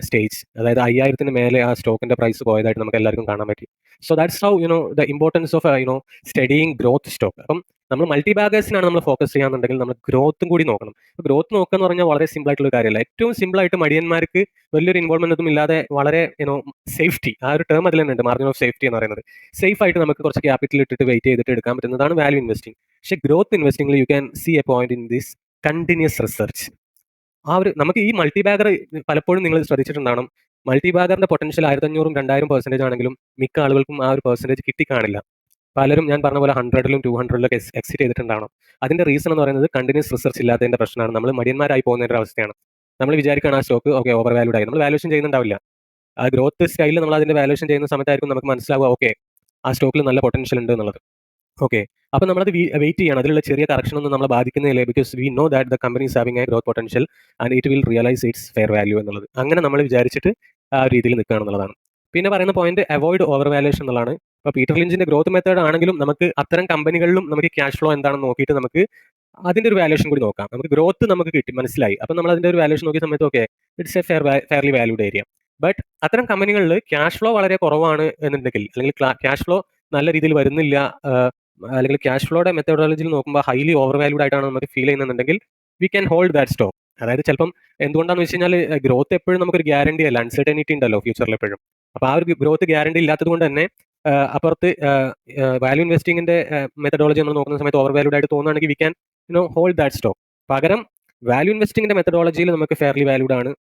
stage. അതായത് അയ്യായിരത്തിന് മേലെ ആ സ്റ്റോക്കിന്റെ പ്രൈസ് പോയതായിട്ട് നമുക്ക് എല്ലാവർക്കും കാണാൻ പറ്റി. So that's how you know the importance of you know studying growth stock അപ്പം നമ്മൾ മൾട്ടി ബാഗേഴ്സിനാണ് നമ്മൾ ഫോക്കസ് ചെയ്യാന്നുണ്ടെങ്കിൽ നമ്മൾ ഗ്രോത്തും കൂടി നോക്കണം. ഗ്രോത്ത് നോക്കുക എന്ന് പറഞ്ഞാൽ വളരെ സിമ്പിൾ ആയിട്ടുള്ള കാര്യമല്ല. ഏറ്റവും സിമ്പിൾ ആയിട്ട് മടിയന്മാർക്ക് വലിയൊരു ഇൻവോൾവ്മെന്റ് ഒന്നും ഇല്ലാതെ വളരെ യുനോ സേഫ്റ്റി ആ ഒരു ടേം അതിൽ തന്നെ ഉണ്ട് മാർജിൻ ഓഫ് സേഫ്റ്റി എന്ന് പറയുന്നത്. സേഫ് ആയിട്ട് നമുക്ക് കുറച്ച് ക്യാപിറ്റൽ ഇട്ടിട്ട് വെയിറ്റ് ചെയ്തിട്ട് എടുക്കാൻ പറ്റുന്നതാണ് വാല്യൂ ഇൻവെസ്റ്റിംഗ് പക്ഷേ growth ഇൻവെസ്റ്റിംഗിൽ you can see a point in this continuous research ആ ഒരു നമുക്ക് ഈ മൾട്ടി ബാഗർ പലപ്പോഴും നിങ്ങൾ ശ്രദ്ധിച്ചിട്ടുണ്ടാവണം. മൾട്ടി ബാഗറിന്റെ പൊട്ടൻഷ്യൽ ആയിരത്തി അഞ്ഞൂറും രണ്ടായിരം പെർസെന്റേജ് ആണെങ്കിലും മിക്ക ആളുകൾക്കും ആ ഒരു പെർസെന്റേജ് കിട്ടിക്കാണില്ല. പലരും ഞാൻ പറഞ്ഞ പോലെ ഹൺഡ്രഡിലും ടു ഹൺഡ്രഡിലൊക്കെ എക്സിറ്റ് ചെയ്തിട്ടുണ്ടാവണം. അതിന്റെ റീസൺ എന്ന് പറയുന്നത് കണ്ടിന്യൂസ് റിസർച്ച് ഇല്ലാത്തതിന്റെ പ്രശ്നമാണ്. നമ്മൾ മടിയന്മാരായി പോകുന്ന ഒരു അവസ്ഥയാണ്. നമ്മൾ വിചാരിക്കുകയാണ് ആ സ്റ്റോക്ക് ഓക്കെ ഓവർ വാല്യൂഡ് ആയി. നമ്മൾ വാല്യൂഷൻ ചെയ്യുന്നുണ്ടാവില്ല. ആ ഗ്രോത്ത് സ്റ്റൈലിൽ നമ്മൾ അതിന്റെ വാല്യൂഷൻ ചെയ്യുന്ന സമയത്തായിരിക്കും നമുക്ക് മനസ്സിലാവുക ഓക്കെ ആ സ്റ്റോക്കിൽ നല്ല പൊട്ടൻഷ്യൽ ഉണ്ട് എന്നുള്ളത്. ഓക്കെ അപ്പോൾ നമ്മളത് വെയിറ്റ് ചെയ്യണം. അതിലുള്ള ചെറിയ കറക്ഷൻ ഒന്നും നമ്മളെ ബാധിക്കുന്നില്ല because we know that the company is having a growth potential and it will realise its fair value എന്നുള്ളത്. അങ്ങനെ നമ്മൾ വിചാരിച്ചിട്ട് ആ രീതിയിൽ നിൽക്കുകയാണെന്നുള്ളതാണ് പിന്നെ പറയുന്ന പോയിന്റ് അവോയ്ഡ് ഓവർ വാല്യൂഷൻ എന്നുള്ളതാണ്. ഇപ്പോൾ പീറ്റർ ലിഞ്ചിന്റെ ഗ്രോത്ത് മെത്തേഡ് ആണെങ്കിലും നമുക്ക് അത്തരം കമ്പനികളിലും നമുക്ക് ക്യാഷ് ഫ്ലോ എന്താണെന്ന് നോക്കിയിട്ട് നമുക്ക് അതിന്റെ ഒരു വാല്യൂഷൻ കൂടി നോക്കാം. നമുക്ക് ഗ്രോത്ത് നമുക്ക് കിട്ടി. മനസ്സിലായി. അപ്പം നമ്മൾ അതിന്റെ ഒരു വാല്യൂഷൻ നോക്കിയ സമയത്ത് okay it's a fair fairly valued area but അത്തരം കമ്പനികളിൽ ക്യാഷ് ഫ്ലോ വളരെ കുറവാണ് എന്നുണ്ടെങ്കിൽ അല്ലെങ്കിൽ ക്യാഷ് ഫ്ലോ നല്ല രീതിയിൽ വരുന്നില്ല അല്ലെങ്കിൽ ക്യാഷ് ഫ്ലോയുടെ മെത്തഡോളജിയിൽ നോക്കുമ്പോൾ ഹൈലി ഓവർ വാല്യൂഡ് ആയിട്ടാണ് നമുക്ക് ഫീൽ ചെയ്യുന്നുണ്ടെങ്കിൽ we can hold that stock അതായത് ചിലപ്പം എന്തുകൊണ്ടാണെന്ന് വെച്ച് കഴിഞ്ഞാൽ ഗ്രോത്ത് എപ്പോഴും നമുക്കൊരു ഗ്യാരണ്ടി അല്ല അൺസർട്ടനിറ്റി ഉണ്ടല്ലോ ഫ്യൂച്ചറിൽ എപ്പോഴും. അപ്പോൾ ആ ഒരു ഗ്രോത്ത് ഗ്യാരണ്ടി ഇല്ലാത്തത് കൊണ്ട് തന്നെ അപ്പുറത്ത് വാല്യൂ ഇൻവെസ്റ്റിംഗിന്റെ മെത്തഡോളജി നമ്മൾ നോക്കുന്ന സമയത്ത് ഓവർ വാല്യൂഡ് ആയിട്ട് തോന്നുകയാണെങ്കിൽ we can you know hold that stock പകരം വാല്യൂ ഇൻവെസ്റ്റിംഗിന്റെ മെത്തഡോളജിയിൽ നമുക്ക് ഫെയർലി വാല്യൂഡ് ആണ്.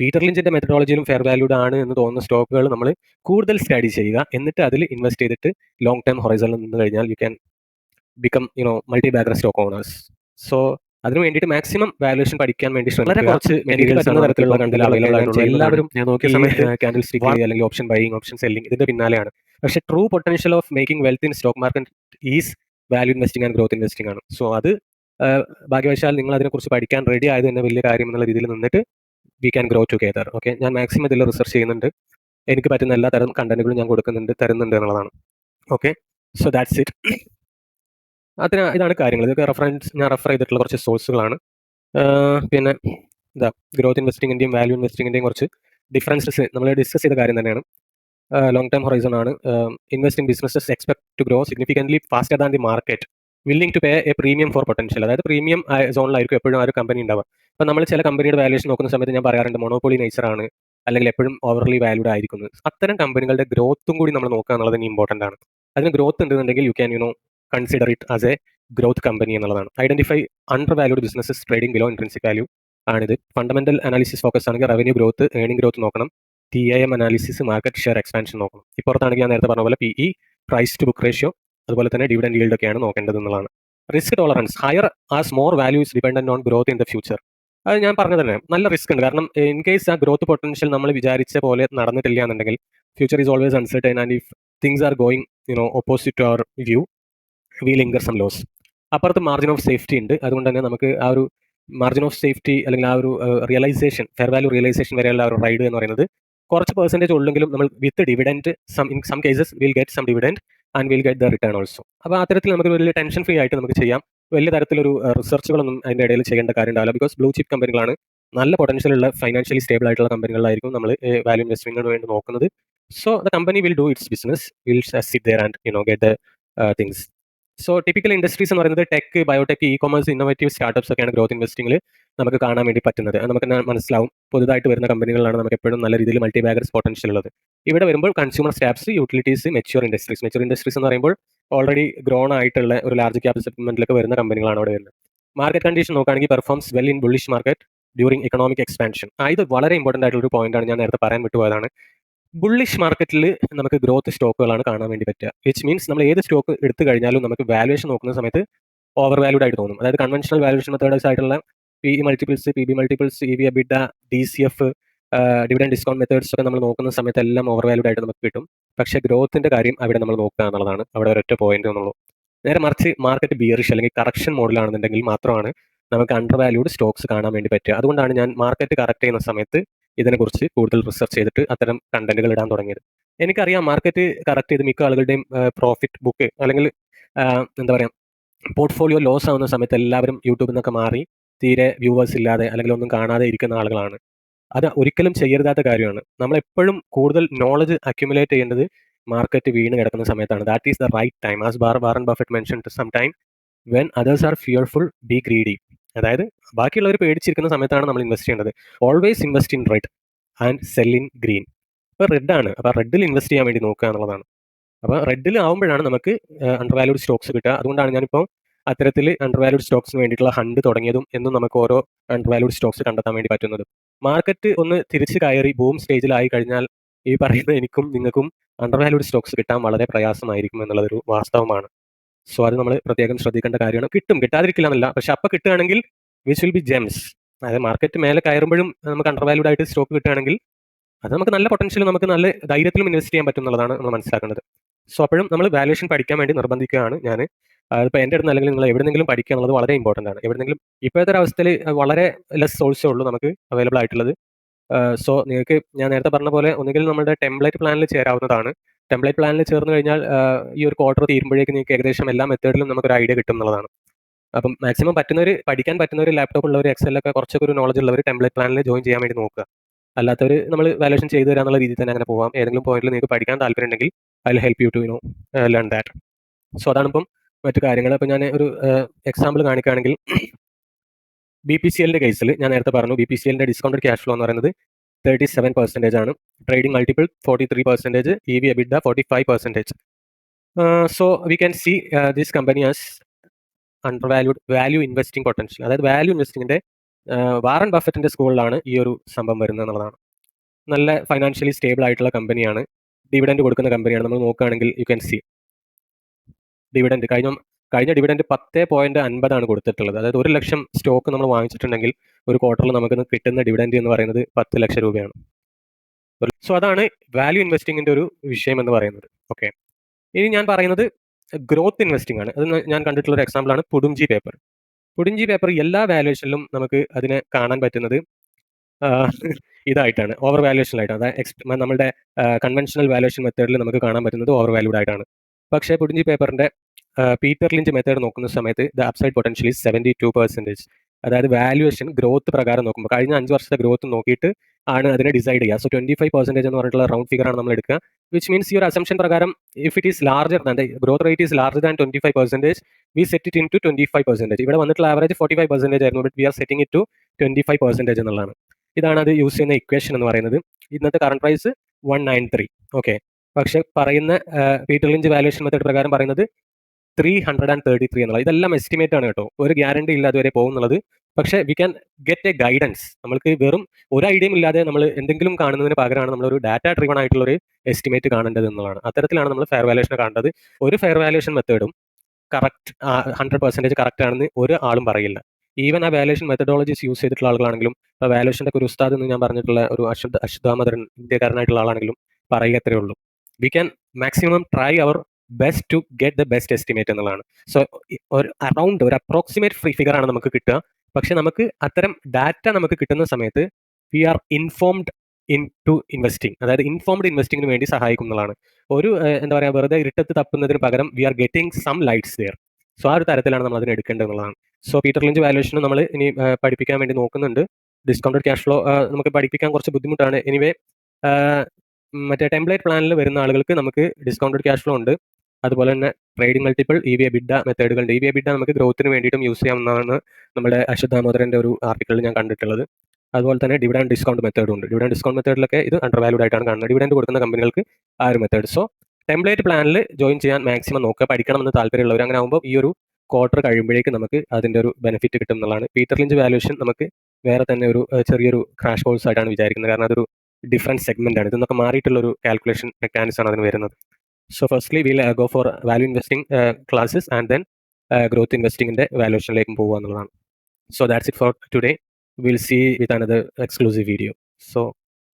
പീറ്റർ ലിഞ്ചിന്റെ മെത്തഡോളജിയിലും ഫെയർ വാല്യൂഡ് ആണ് എന്ന് തോന്നുന്ന സ്റ്റോക്കുകൾ നമ്മൾ കൂടുതൽ സ്റ്റഡി ചെയ്യുക. എന്നിട്ട് അതിൽ ഇൻവെസ്റ്റ് ചെയ്തിട്ട് ലോങ് ടേം ഹൊറൈസണിൽ നിന്ന് കഴിഞ്ഞാൽ you can become you know multibagger stock owners so അതിന് വേണ്ടിയിട്ട് മാക്സിമം വാല്യൂഷൻ പഠിക്കാൻ വേണ്ടി വളരെ കുറച്ച് തരത്തിലുള്ള കണ്ടിൽ എല്ലാവരും ഞാൻ നോക്കിയ സമയത്ത് ക്യാൻഡിൽ സ്റ്റിക്ക് അല്ലെങ്കിൽ ഓപ്ഷൻ ബൈയിങ് ഓപ്ഷൻ സെല്ലിംഗ് ഇതിന്റെ പിന്നാലെയാണ്. പക്ഷെ true potential of making wealth in stock market is value investing and growth investing ആണ്. സോ അത് ഭാഗ്യവശാൽ നിങ്ങൾ അതിനെക്കുറിച്ച് പഠിക്കാൻ റെഡി ആയത് തന്നെ വലിയ കാര്യം എന്നുള്ള രീതിയിൽ നിന്നിട്ട് we can grow together okay ഞാൻ മാക്സിമം ഇതിൽ റിസർച്ച് ചെയ്യുന്നുണ്ട്. എനിക്ക് പറ്റുന്ന എല്ലാ തരം കണ്ടന്റുകളും ഞാൻ കൊടുക്കുന്നുണ്ട് തരുന്നുണ്ട് എന്നുള്ളതാണ്. ഓക്കെ സോ ദാറ്റ്സ് ഇറ്റ് അതിന് ഇതാണ് കാര്യങ്ങൾ. ഇതൊക്കെ റെഫറൻസ് ഞാൻ റെഫർ ചെയ്തിട്ടുള്ള കുറച്ച് സോഴ്സുകളാണ് പിന്നെ എന്താ ഗ്രോത്ത് ഇൻവെസ്റ്റിങ്ങിന്റെയും വാല്യൂ ഇൻവെസ്റ്റിങ്ങിന്റെയും കുറച്ച് ഡിഫറൻസസ് നമ്മൾ ഡിസ്കസ് ചെയ്ത കാര്യം തന്നെയാണ്. ലോങ് ടേം ഹൊറൈസൺ ആണ്. Investing businesses expect to grow significantly faster than the market willing to pay a premium for potential അതായത് പ്രീമിയം സോണിലായിരിക്കും എപ്പോഴും ആ ഒരു കമ്പനി ഉണ്ടാവുക. അപ്പോൾ നമ്മൾ ചില കമ്പനിയുടെ വാല്യൂഷൻ നോക്കുന്ന സമയത്ത് ഞാൻ പറയാറുണ്ട് മൊണോപോളി നേച്ചർ ആണ്. അല്ലെങ്കിൽ എപ്പോഴും ഓവർലി വാല്യൂഡ് ആയിരിക്കുന്നത് അത്തരം കമ്പനികളുടെ ഗ്രോത്തും കൂടി നമ്മൾ നോക്കുക എന്നുള്ളത് ഇമ്പോർട്ടന്റ് ആണ്. അതിന് ഗ്രോത്ത് ഉണ്ടെന്നുണ്ടെങ്കിൽ you can you know consider it as a growth company എന്നുള്ളതാണ്. Identify under valued businesses trading below intrinsic value ആണിത്. ഫണ്ടമെന്റൽ അനാലിസിസ് ഫോക്കസ് ആണെങ്കിൽ റവന്യൂ ഗ്രോത്ത് ഏണിംഗ് ഗ്രോത്ത് നോക്കണം. T I M analysis market share expansion നോക്കണം. ഇപ്പുറത്താണെങ്കിൽ ഞാൻ നേരത്തെ പറഞ്ഞ പോലെ P E price to book ratio അതുപോലെ തന്നെ ഡിവിഡൻ ഈൽഡ് ഒക്കെയാണ് നോക്കേണ്ടത് എന്നുള്ളതാണ്. Risk tolerance higher as more values dependent on growth in the future അത് ഞാൻ പറഞ്ഞത് തന്നെ. നല്ല റിസ്ക് ഉണ്ട്. കാരണം ഇൻ കേസ് ആ ഗ്രോത്ത് പൊട്ടൻഷ്യൽ നമ്മൾ വിചാരിച്ച പോലെ നടന്നിട്ടില്ല എന്നുണ്ടെങ്കിൽ future is always uncertain and if things are going you know opposite to our view we incur some loss അപ്പുറത്ത് മാർജിൻ ഓഫ് സേഫ്റ്റി ഉണ്ട്. അതുകൊണ്ട് തന്നെ നമുക്ക് ആ ഒരു മാർജിൻ ഓഫ് സേഫ്റ്റി അല്ലെങ്കിൽ ആ ഒരു റിയലൈസേഷൻ ഫെയർ വാല്യൂ റിയലൈസേഷൻ വരെയുള്ള ഒരു റൈഡ് എന്ന് പറയുന്നത് കുറച്ച് പെർസെന്റേജ് ഉള്ളെങ്കിലും നമ്മൾ with dividend some in some cases will get some dividend and will get the return also അപ്പോൾ അത്തരത്തിൽ നമുക്ക് വലിയ ടെൻഷൻ ഫ്രീ ആയിട്ട് നമുക്ക് ചെയ്യാം. വലിയ തരത്തിലൊരു റിസർച്ചുകളൊന്നും അതിന്റെ ഇടയിൽ ചെയ്യേണ്ട കാര്യം ഉണ്ടാവില്ല ബിക്കോസ് ബ്ലൂ ചിപ്പ് കമ്പനികളാണ് നല്ല പൊട്ടൻഷ്യൽ ഉള്ള ഫൈനാൻഷ്യലി സ്റ്റേബിൾ ആയിട്ടുള്ള കമ്പനികളായിരിക്കും നമ്മൾ വാല്യൂ ഇൻവെസ്റ്റ്മെന്റിന് വേണ്ടി നോക്കുന്നത്. So the company will do its business will sit there and you know get the things so typical industries എന്ന് പറയുന്നത് tech biotech e commerce innovative startups ഒക്കെയാണ് ഗ്രോത്ത് ഇൻവെസ്റ്റിംഗിൽ നമുക്ക് കാണാൻ വേണ്ടി പറ്റുന്നത്. നമുക്ക് മനസ്സിലാവും. പുതുതായിട്ട് വരുന്ന കമ്പനികളാണ് നമുക്ക് എപ്പോഴും നല്ല രീതിയിൽ മൾട്ടി ബാഗർസ് പൊട്ടൻഷ്യൽ ഉള്ളത്. ഇവിടെ വരുമ്പോൾ consumer staples utilities mature industries mature industries എന്ന് പറയുമ്പോൾ ഓൾറെഡി ഗ്രോൺ ആയിട്ടുള്ള ഒരു ലാർജ് ക്യാപ് സെഗ്മെന്റിലൊക്കെ വരുന്ന കമ്പനികളാണ് അവിടെ വരുന്നത്. മാർക്കറ്റ് കണ്ടീഷൻ നോക്കുകയാണെങ്കിൽ performs well in bullish market during economic expansion ഇത് വളരെ ഇമ്പോർട്ടന്റ് ആയിട്ടുള്ള ഒരു പോയിന്റാണ് ഞാൻ നേരത്തെ പറയാൻ വിട്ടുപോയതാണ്. ബുള്ളിഷ് മാർക്കറ്റിൽ നമുക്ക് ഗ്രോത്ത് സ്റ്റോക്കുകളാണ് കാണാൻ വേണ്ടി പറ്റുക. വിച്ച് മീൻസ് നമ്മൾ ഏത് സ്റ്റോക്ക് എടുത്തു കഴിഞ്ഞാലും നമുക്ക് വാല്യുവേഷൻ നോക്കുന്ന സമയത്ത് ഓവർ വാല്യൂഡ് ആയിട്ട് തോന്നും. അതായത് കൺവെൻഷണൽ വാല്യുവേഷൻ മെത്തേഡ്സ് ആയിട്ടുള്ള P E multiples P B multiples E V EBITDA D C F dividend discount methods ഒക്കെ നമ്മൾ നോക്കുന്ന സമയത്ത് എല്ലാം ഓവർ വാല്യൂഡ് ആയിട്ട് നമുക്ക് കിട്ടും. പക്ഷേ ഗ്രോത്തിന്റെ കാര്യം അവിടെ നമ്മൾ നോക്കുക എന്നുള്ളതാണ് അവിടെ ഒരൊറ്റ പോയിന്റ് എന്നുള്ളൂ. നേരെ മറിച്ച് മാർക്കറ്റ് ബിയറിഷ് അല്ലെങ്കിൽ കറക്ഷൻ മോഡിലാണെന്നുണ്ടെങ്കിൽ മാത്രമാണ് നമുക്ക് അണ്ടർ വാല്യൂഡ് സ്റ്റോക്സ് കാണാൻ വേണ്ടി പറ്റുക. അതുകൊണ്ടാണ് ഞാൻ മാർക്കറ്റ് കറക്റ്റ് ചെയ്യുന്ന സമയത്ത് ഇതിനെക്കുറിച്ച് കൂടുതൽ റിസർച്ച് ചെയ്തിട്ട് അത്തരം കണ്ടന്റുകൾ ഇടാൻ തുടങ്ങിയത്. എനിക്കറിയാം മാർക്കറ്റ് കറക്റ്റ് ചെയ്ത് മിക്ക ആളുകളുടെയും പ്രോഫിറ്റ് ബുക്ക് അല്ലെങ്കിൽ എന്താ പറയുക പോർട്ട്ഫോളിയോ ലോസ് ആവുന്ന സമയത്ത് എല്ലാവരും യൂട്യൂബിൽ നിന്നൊക്കെ മാറി തീരെ വ്യൂവേഴ്സ് ഇല്ലാതെ അല്ലെങ്കിൽ ഒന്നും കാണാതെ ഇരിക്കുന്ന ആളുകളാണ്. അത് ഒരിക്കലും ചെയ്യരുതാത്ത കാര്യമാണ്. നമ്മളെപ്പോഴും കൂടുതൽ നോളജ് അക്യുമുലേറ്റ് ചെയ്യേണ്ടത് മാർക്കറ്റ് വീണ് കിടക്കുന്ന സമയത്താണ്. That is the right time. As per Warren Buffett mention to some time when others are fearful be greedy. അതായത് ബാക്കിയുള്ളവർ പേടിച്ചിരിക്കുന്ന സമയത്താണ് നമ്മൾ ഇൻവെസ്റ്റ് ചെയ്യേണ്ടത്. Always invest in red and sell in green. അപ്പോൾ റെഡ് ആണ്. അപ്പോൾ റെഡിൽ ഇൻവെസ്റ്റ് ചെയ്യാൻ വേണ്ടി നോക്കുക എന്നുള്ളതാണ്. അപ്പോൾ റെഡിൽ ആവുമ്പോഴാണ് നമുക്ക് അണ്ടർ വാല്യൂഡ് സ്റ്റോക്സ് കിട്ടുക. അതുകൊണ്ടാണ് ഞാനിപ്പോൾ അത്തരത്തിൽ അണ്ടർ വാല്യൂഡ് സ്റ്റോക്സിന് വേണ്ടിയിട്ടുള്ള ഹണ്ട് തുടങ്ങിയതും എന്നും നമുക്ക് ഓരോ അണ്ടർ സ്റ്റോക്സ് കണ്ടെത്താൻ വേണ്ടി പറ്റുന്നതും. മാർക്കറ്റ് ഒന്ന് തിരിച്ചു കയറി ബൂം സ്റ്റേജിലായി കഴിഞ്ഞാൽ ഈ പറയുന്ന എനിക്കും നിങ്ങൾക്കും അണ്ടർ വാല്യൂഡ് സ്റ്റോക്സ് കിട്ടാൻ വളരെ പ്രയാസമായിരിക്കും എന്നുള്ളതൊരു വാസ്തവമാണ്. സോ അത് നമ്മൾ പ്രത്യേകം ശ്രദ്ധിക്കേണ്ട കാര്യമാണ്. കിട്ടും കിട്ടാതിരിക്കില്ല എന്നല്ല. പക്ഷെ അപ്പൊ കിട്ടുകയാണെങ്കിൽ വിച്ച് വിൽ ബി ജെംസ്. അതായത് മാർക്കറ്റ് മേലെ കയറുമ്പോഴും നമുക്ക് അണ്ടർ വാല്യൂഡ് ആയിട്ട് സ്റ്റോക്ക് കിട്ടുകയാണെങ്കിൽ അത് നമുക്ക് നല്ല പൊട്ടൻഷ്യൽ നമുക്ക് നല്ല ധൈര്യത്തിലും ഇൻവെസ്റ്റ് ചെയ്യാൻ പറ്റും എന്നുള്ളതാണ് നമ്മൾ മനസ്സിലാക്കേണ്ടത്. സോ അപ്പോഴും നമ്മൾ വാല്യുവേഷൻ പഠിക്കാൻ വേണ്ടി നിർബന്ധിക്കുകയാണ് ഞാൻ. അതിപ്പോൾ എന്റെ അടുത്ത് അല്ലെങ്കിൽ നിങ്ങൾ എവിടെന്നെങ്കിലും പഠിക്കുക എന്നുള്ളത് വളരെ ഇമ്പോർട്ടന്റ് ആണ്. എവിടെന്നെങ്കിലും ഇപ്പോഴത്തെ അവസ്ഥയിൽ വളരെ ലെസ് സോഴ്സേ ഉള്ളൂ നമുക്ക് അവൈലബിൾ ആയിട്ടുള്ളത്. സോ നിങ്ങൾക്ക് ഞാൻ നേരത്തെ പറഞ്ഞ പോലെ ഒന്നുകിൽ നമ്മുടെ ടെംപ്ലേറ്റ് പ്ലാനിൽ ചേരാവുന്നതാണ്. ടെംപ്ലേറ്റ് പ്ലാനിൽ ചേർന്ന് കഴിഞ്ഞാൽ ഈ ഒരു ക്വാർട്ടർ തീരുമ്പോഴേക്കും നിങ്ങൾക്ക് ഏകദേശം എല്ലാ മെത്തേഡിലും നമുക്കൊരു ഐഡിയ കിട്ടും എന്നുള്ളതാണ്. അപ്പം മാക്സിമം പറ്റുന്നവർ പഠിക്കാൻ പറ്റുന്നവർ ലാപ്ടോപ്പ് ഉള്ളവർ എക്സലൊക്കെ കുറച്ചൊക്കെ ഒരു നോളജ് ഉള്ളവർ ടെംപ്ലേറ്റ് പ്ലാനിൽ ജോയിൻ ചെയ്യാൻ വേണ്ടി നോക്കുക. അല്ലാത്തവർ നമ്മൾ വാല്യുവേഷൻ ചെയ്തു തരാന്നുള്ള രീതിയിൽ തന്നെ അങ്ങനെ പോകാം ഏതെങ്കിലും പോയിന്റിൽ നിങ്ങൾക്ക് പഠിക്കാൻ താല്പര്യം ഉണ്ടെങ്കിൽ I help you to you know learn that. So അതാണ് അതാണിപ്പം മറ്റു കാര്യങ്ങൾ. അപ്പോൾ ഞാൻ ഒരു എക്സാമ്പിൾ കാണിക്കുകയാണെങ്കിൽ ബി പി സി എല്ലിന്റെ കേസിൽ ഞാൻ നേരത്തെ പറഞ്ഞു ബി പി സി എല്ലിന്റെ ഡിസ്കൗണ്ടഡ് ക്യാഷ് ഫ്ലോ എന്ന് പറയുന്നത് 37% ആണ്. Trading multiple 43%, E V EBITDA forty five percentage so we can see this company as under valued value investing potential. അതായത് വാല്യൂ ഇൻവെസ്റ്റിങ്ങിന്റെ വാറൻ ബഫറ്റിന്റെ സ്കൂളിലാണ് ഈ ഒരു സംഭവം വരുന്നത് എന്നുള്ളതാണ്. നല്ല ഫൈനാൻഷ്യലി സ്റ്റേബിൾ ആയിട്ടുള്ള കമ്പനിയാണ്. ഡിവിഡൻഡ് കൊടുക്കുന്ന കമ്പനിയാണ്. നമ്മൾ നോക്കുകയാണെങ്കിൽ യു ക്യാൻ സീ ഡിവിഡൻഡ് കഴിഞ്ഞ കഴിഞ്ഞ ഡിവിഡൻഡ് 10.50 അൻപതാണ് കൊടുത്തിട്ടുള്ളത്. അതായത് ഒരു ലക്ഷം സ്റ്റോക്ക് നമ്മൾ വാങ്ങിച്ചിട്ടുണ്ടെങ്കിൽ ഒരു ക്വാർട്ടറിൽ നമുക്ക് കിട്ടുന്ന ഡിവിഡൻഡ് എന്ന് പറയുന്നത് പത്ത് ലക്ഷം രൂപയാണ്. സോ അതാണ് വാല്യൂ ഇൻവെസ്റ്റിങ്ങിന്റെ ഒരു വിഷയം എന്ന് പറയുന്നത്. ഓക്കെ. ഇനി ഞാൻ പറയുന്നത് ഗ്രോത്ത് ഇൻവെസ്റ്റിംഗ് ആണ്. അത് ഞാൻ കണ്ടിട്ടുള്ള ഒരു എക്സാമ്പിളാണ് പുടുംജി പേപ്പർ. പുടുംജി പേപ്പർ എല്ലാ വാല്യുവേഷനിലും നമുക്ക് അതിനെ കാണാൻ പറ്റുന്നത് ഇതായിട്ടാണ് ഓവർ വാല്യുവേഷനിലായിട്ടാണ്. അതായത് എക്സ് നമ്മളുടെ കൺവെൻഷണൽ വാല്യുവേഷൻ മെത്തേഡിൽ നമുക്ക് കാണാൻ പറ്റുന്നത് ഓവർ വാല്യൂഡ് ആയിട്ടാണ്. പക്ഷേ പുടുംജി പേപ്പറിന്റെ പീറ്റർ ലിഞ്ച് മെത്തേഡ് നോക്കുന്ന സമയത്ത് ദ അപ്സൈഡ് പൊട്ടൻഷ്യൽ ഈസ് 72%. അതായത് വാല്യുവേഷൻ ഗ്രോത്ത് പ്രകാരം നോക്കുമ്പോൾ കഴിഞ്ഞ അഞ്ച് വർഷത്തെ ഗ്രോത്ത് നോക്കിയിട്ട് ആണ് അതിനെ ഡിസൈഡ് ചെയ്യുക. സോ 25% എന്ന് പറഞ്ഞിട്ടുള്ള റൗണ്ട് ഫിഗർ ആണ് നമ്മൾ എടുക്കുക. വിച്ച് മീൻസ് ഈ ഒരു അസംഷൻ പ്രകാരം if it is larger than growth rate is larger than 25% we set it in to 25%. ഇവിടെ വന്നിട്ടുള്ള ആവറേജ് 45% ആയിരുന്നു. But we are setting it to 25% എന്നുള്ളതാണ്. ഇതാണ് അത് യൂസ് ചെയ്യുന്ന ഇക്വേഷൻ എന്ന് പറയുന്നത്. ഇന്നത്തെ കറണ്ട് പ്രൈസ് 193. ഓക്കെ. പക്ഷെ പറയുന്ന പീറ്റർ ലിഞ്ച് വാല്യുവേഷൻ മെത്തേഡ് പ്രകാരം പറയുന്നത് 333 എന്നുള്ളത്. ഇതെല്ലാം എസ്റ്റിമേറ്റ് ആണ് കേട്ടോ. ഒരു ഗ്യാരണ്ടി ഇല്ല അതുവരെ പോകുന്നുള്ളത് പക്ഷെ we can get a guidance. നമുക്ക് വെറും ഒരു ഐഡിയയും ഇല്ലാതെ നമ്മൾ എന്തെങ്കിലും കാണുന്നതിന് പകരമാണ് നമ്മൾ ഒരു ഡാറ്റ ഡ്രിവൺ ആയിട്ടുള്ള ഒരു എസ്റ്റിമേറ്റ് കാണേണ്ടത് എന്നുള്ളതാണ്. അത്തരത്തിലാണ് നമ്മൾ ഫെയർ വാല്യുവേഷനെ കാണേണ്ടത്. ഒരു ഫെയർ വാല്യുവേഷൻ മെത്തേഡും കറക്റ്റ് 100% കറക്റ്റ് ആണെന്ന് ഒരു ആളും പറയില്ല. ഈവൻ ആ വാല്യുവേഷൻ മെത്തഡോളജീസ് യൂസ് ചെയ്തിട്ടുള്ള ആളുകളാണെങ്കിലും ഇപ്പോൾ വാലുവേഷന്റെ ഒരു ഉസ്താദ് എന്ന് ഞാൻ പറഞ്ഞിട്ടുള്ള ഒരു അശ്വത് അഹമ്മദ് ഇന്ത്യക്കാരനായിട്ടുള്ള ആളാണെങ്കിലും പറയുക അത്രേ ഉള്ളൂ. We can maximum try our best to get the best estimate എന്നുള്ളതാണ്. സോ ഒരു അറൗണ്ട് ഒരു അപ്രോക്സിമേറ്റ് ഫ്രീ ഫിഗർ ആണ് നമുക്ക് കിട്ടുക. പക്ഷെ നമുക്ക് അത്തരം ഡാറ്റ നമുക്ക് കിട്ടുന്ന സമയത്ത് we are informed in to investing. അതായത് ഇൻഫോംഡ് ഇൻവെസ്റ്റിംഗിന് വേണ്ടി സഹായിക്കുന്നതാണ് ഒരു എന്താ പറയുക വെറുതെ ഇരുട്ടത്ത് തപ്പുന്നതിന് പകരം we are getting some lights there. So ആ ഒരു തരത്തിലാണ് നമ്മൾ അതിനെ എടുക്കേണ്ടതെന്നുള്ളതാണ് സോ പീറ്റർ ലിഞ്ച് വാല്യുവേഷൻ നമ്മൾ ഇനി പഠിപ്പിക്കാൻ വേണ്ടി നോക്കുന്നുണ്ട്. ഡിസ്കൗണ്ടഡ് ക്യാഷ് ഫ്ലോ നമുക്ക് പഠിപ്പിക്കാൻ കുറച്ച് ബുദ്ധിമുട്ടാണ്. എനിവേ മറ്റേ ടെംപ്ലേറ്റ് പ്ലാനിൽ വരുന്ന ആളുകൾക്ക് നമുക്ക് ഡിസ്കൗണ്ടഡ് ക്യാഷ് ഫ്ലോ ഉണ്ട്. അതുപോലെ തന്നെ ട്രേഡിംഗ് മൾട്ടിപ്പിൾ ഇ വി മെത്തേഡുകൾ മെത്തേഡുകളുണ്ട്. ഇ വി എബിറ്റ നമുക്ക് ഗ്രോത്തിന് വേണ്ടിയിട്ടും യൂസ് ചെയ്യാവുന്നതാണ് നമ്മുടെ അശ്വത് ദാമോദരന്റെ ഒരു ആർട്ടിക്കിളിൽ ഞാൻ കണ്ടിട്ടുള്ളത്. അതുപോലെ തന്നെ ഡിവിഡൻ ഡിസ്കൗണ്ട് മെത്തേഡും ഉണ്ട്. ഡിവിഡൻ ഡിസ്കൗണ്ട് മെത്തേഡിലൊക്കെ ഇത് അണ്ടർ വാല്യൂഡ് ആയിട്ടാണ് കാണുന്നത്. ഡിവിഡൻഡ് കൊടുക്കുന്ന കമ്പനികൾക്ക് ആ ഒരു മെത്തേഡ്. സോ ടെംപ്ലേറ്റ് പ്ലാനിൽ ജോയിൻ ചെയ്യാൻ മാക്സിമം നോക്കുക. പഠിക്കണമെന്ന് താല്പര്യമുള്ളവർ അങ്ങനെ ആകുമ്പോൾ ഈ ഒരു ക്വാർട്ടർ കഴിയുമ്പോഴേക്കും നമുക്ക് അതിന്റെ ഒരു ബെനിഫിറ്റ് കിട്ടും എന്നുള്ളതാണ്. പീറ്റർ ലിഞ്ച് വാല്യൂഷൻ നമുക്ക് വേറെ തന്നെ ഒരു ചെറിയൊരു ക്രാഷ് കോഴ്സ് ആയിട്ടാണ് വിചാരിക്കുന്നത്. കാരണം അതൊരു ഡിഫറന്റ് സെഗ്മെന്റ് ആണ്. ഇതിന്നൊക്കെ മാറിയിട്ടുള്ള ഒരു കാൽക്കുലേഷൻ മെക്കാനിസം ആണ് അതിന് വരുന്നത്. So firstly will go for value investing classes and then growth ഇൻവെസ്റ്റിങ്ങിന്റെ വാല്യുവേഷനിലേക്കും പോകുക എന്നുള്ളതാണ്. So that's it for today. Will see with another exclusive video. So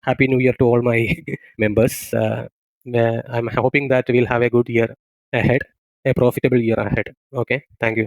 happy new year to all my members. I'm hoping that will have a good year ahead. A profitable year ahead. Okay. Thank you.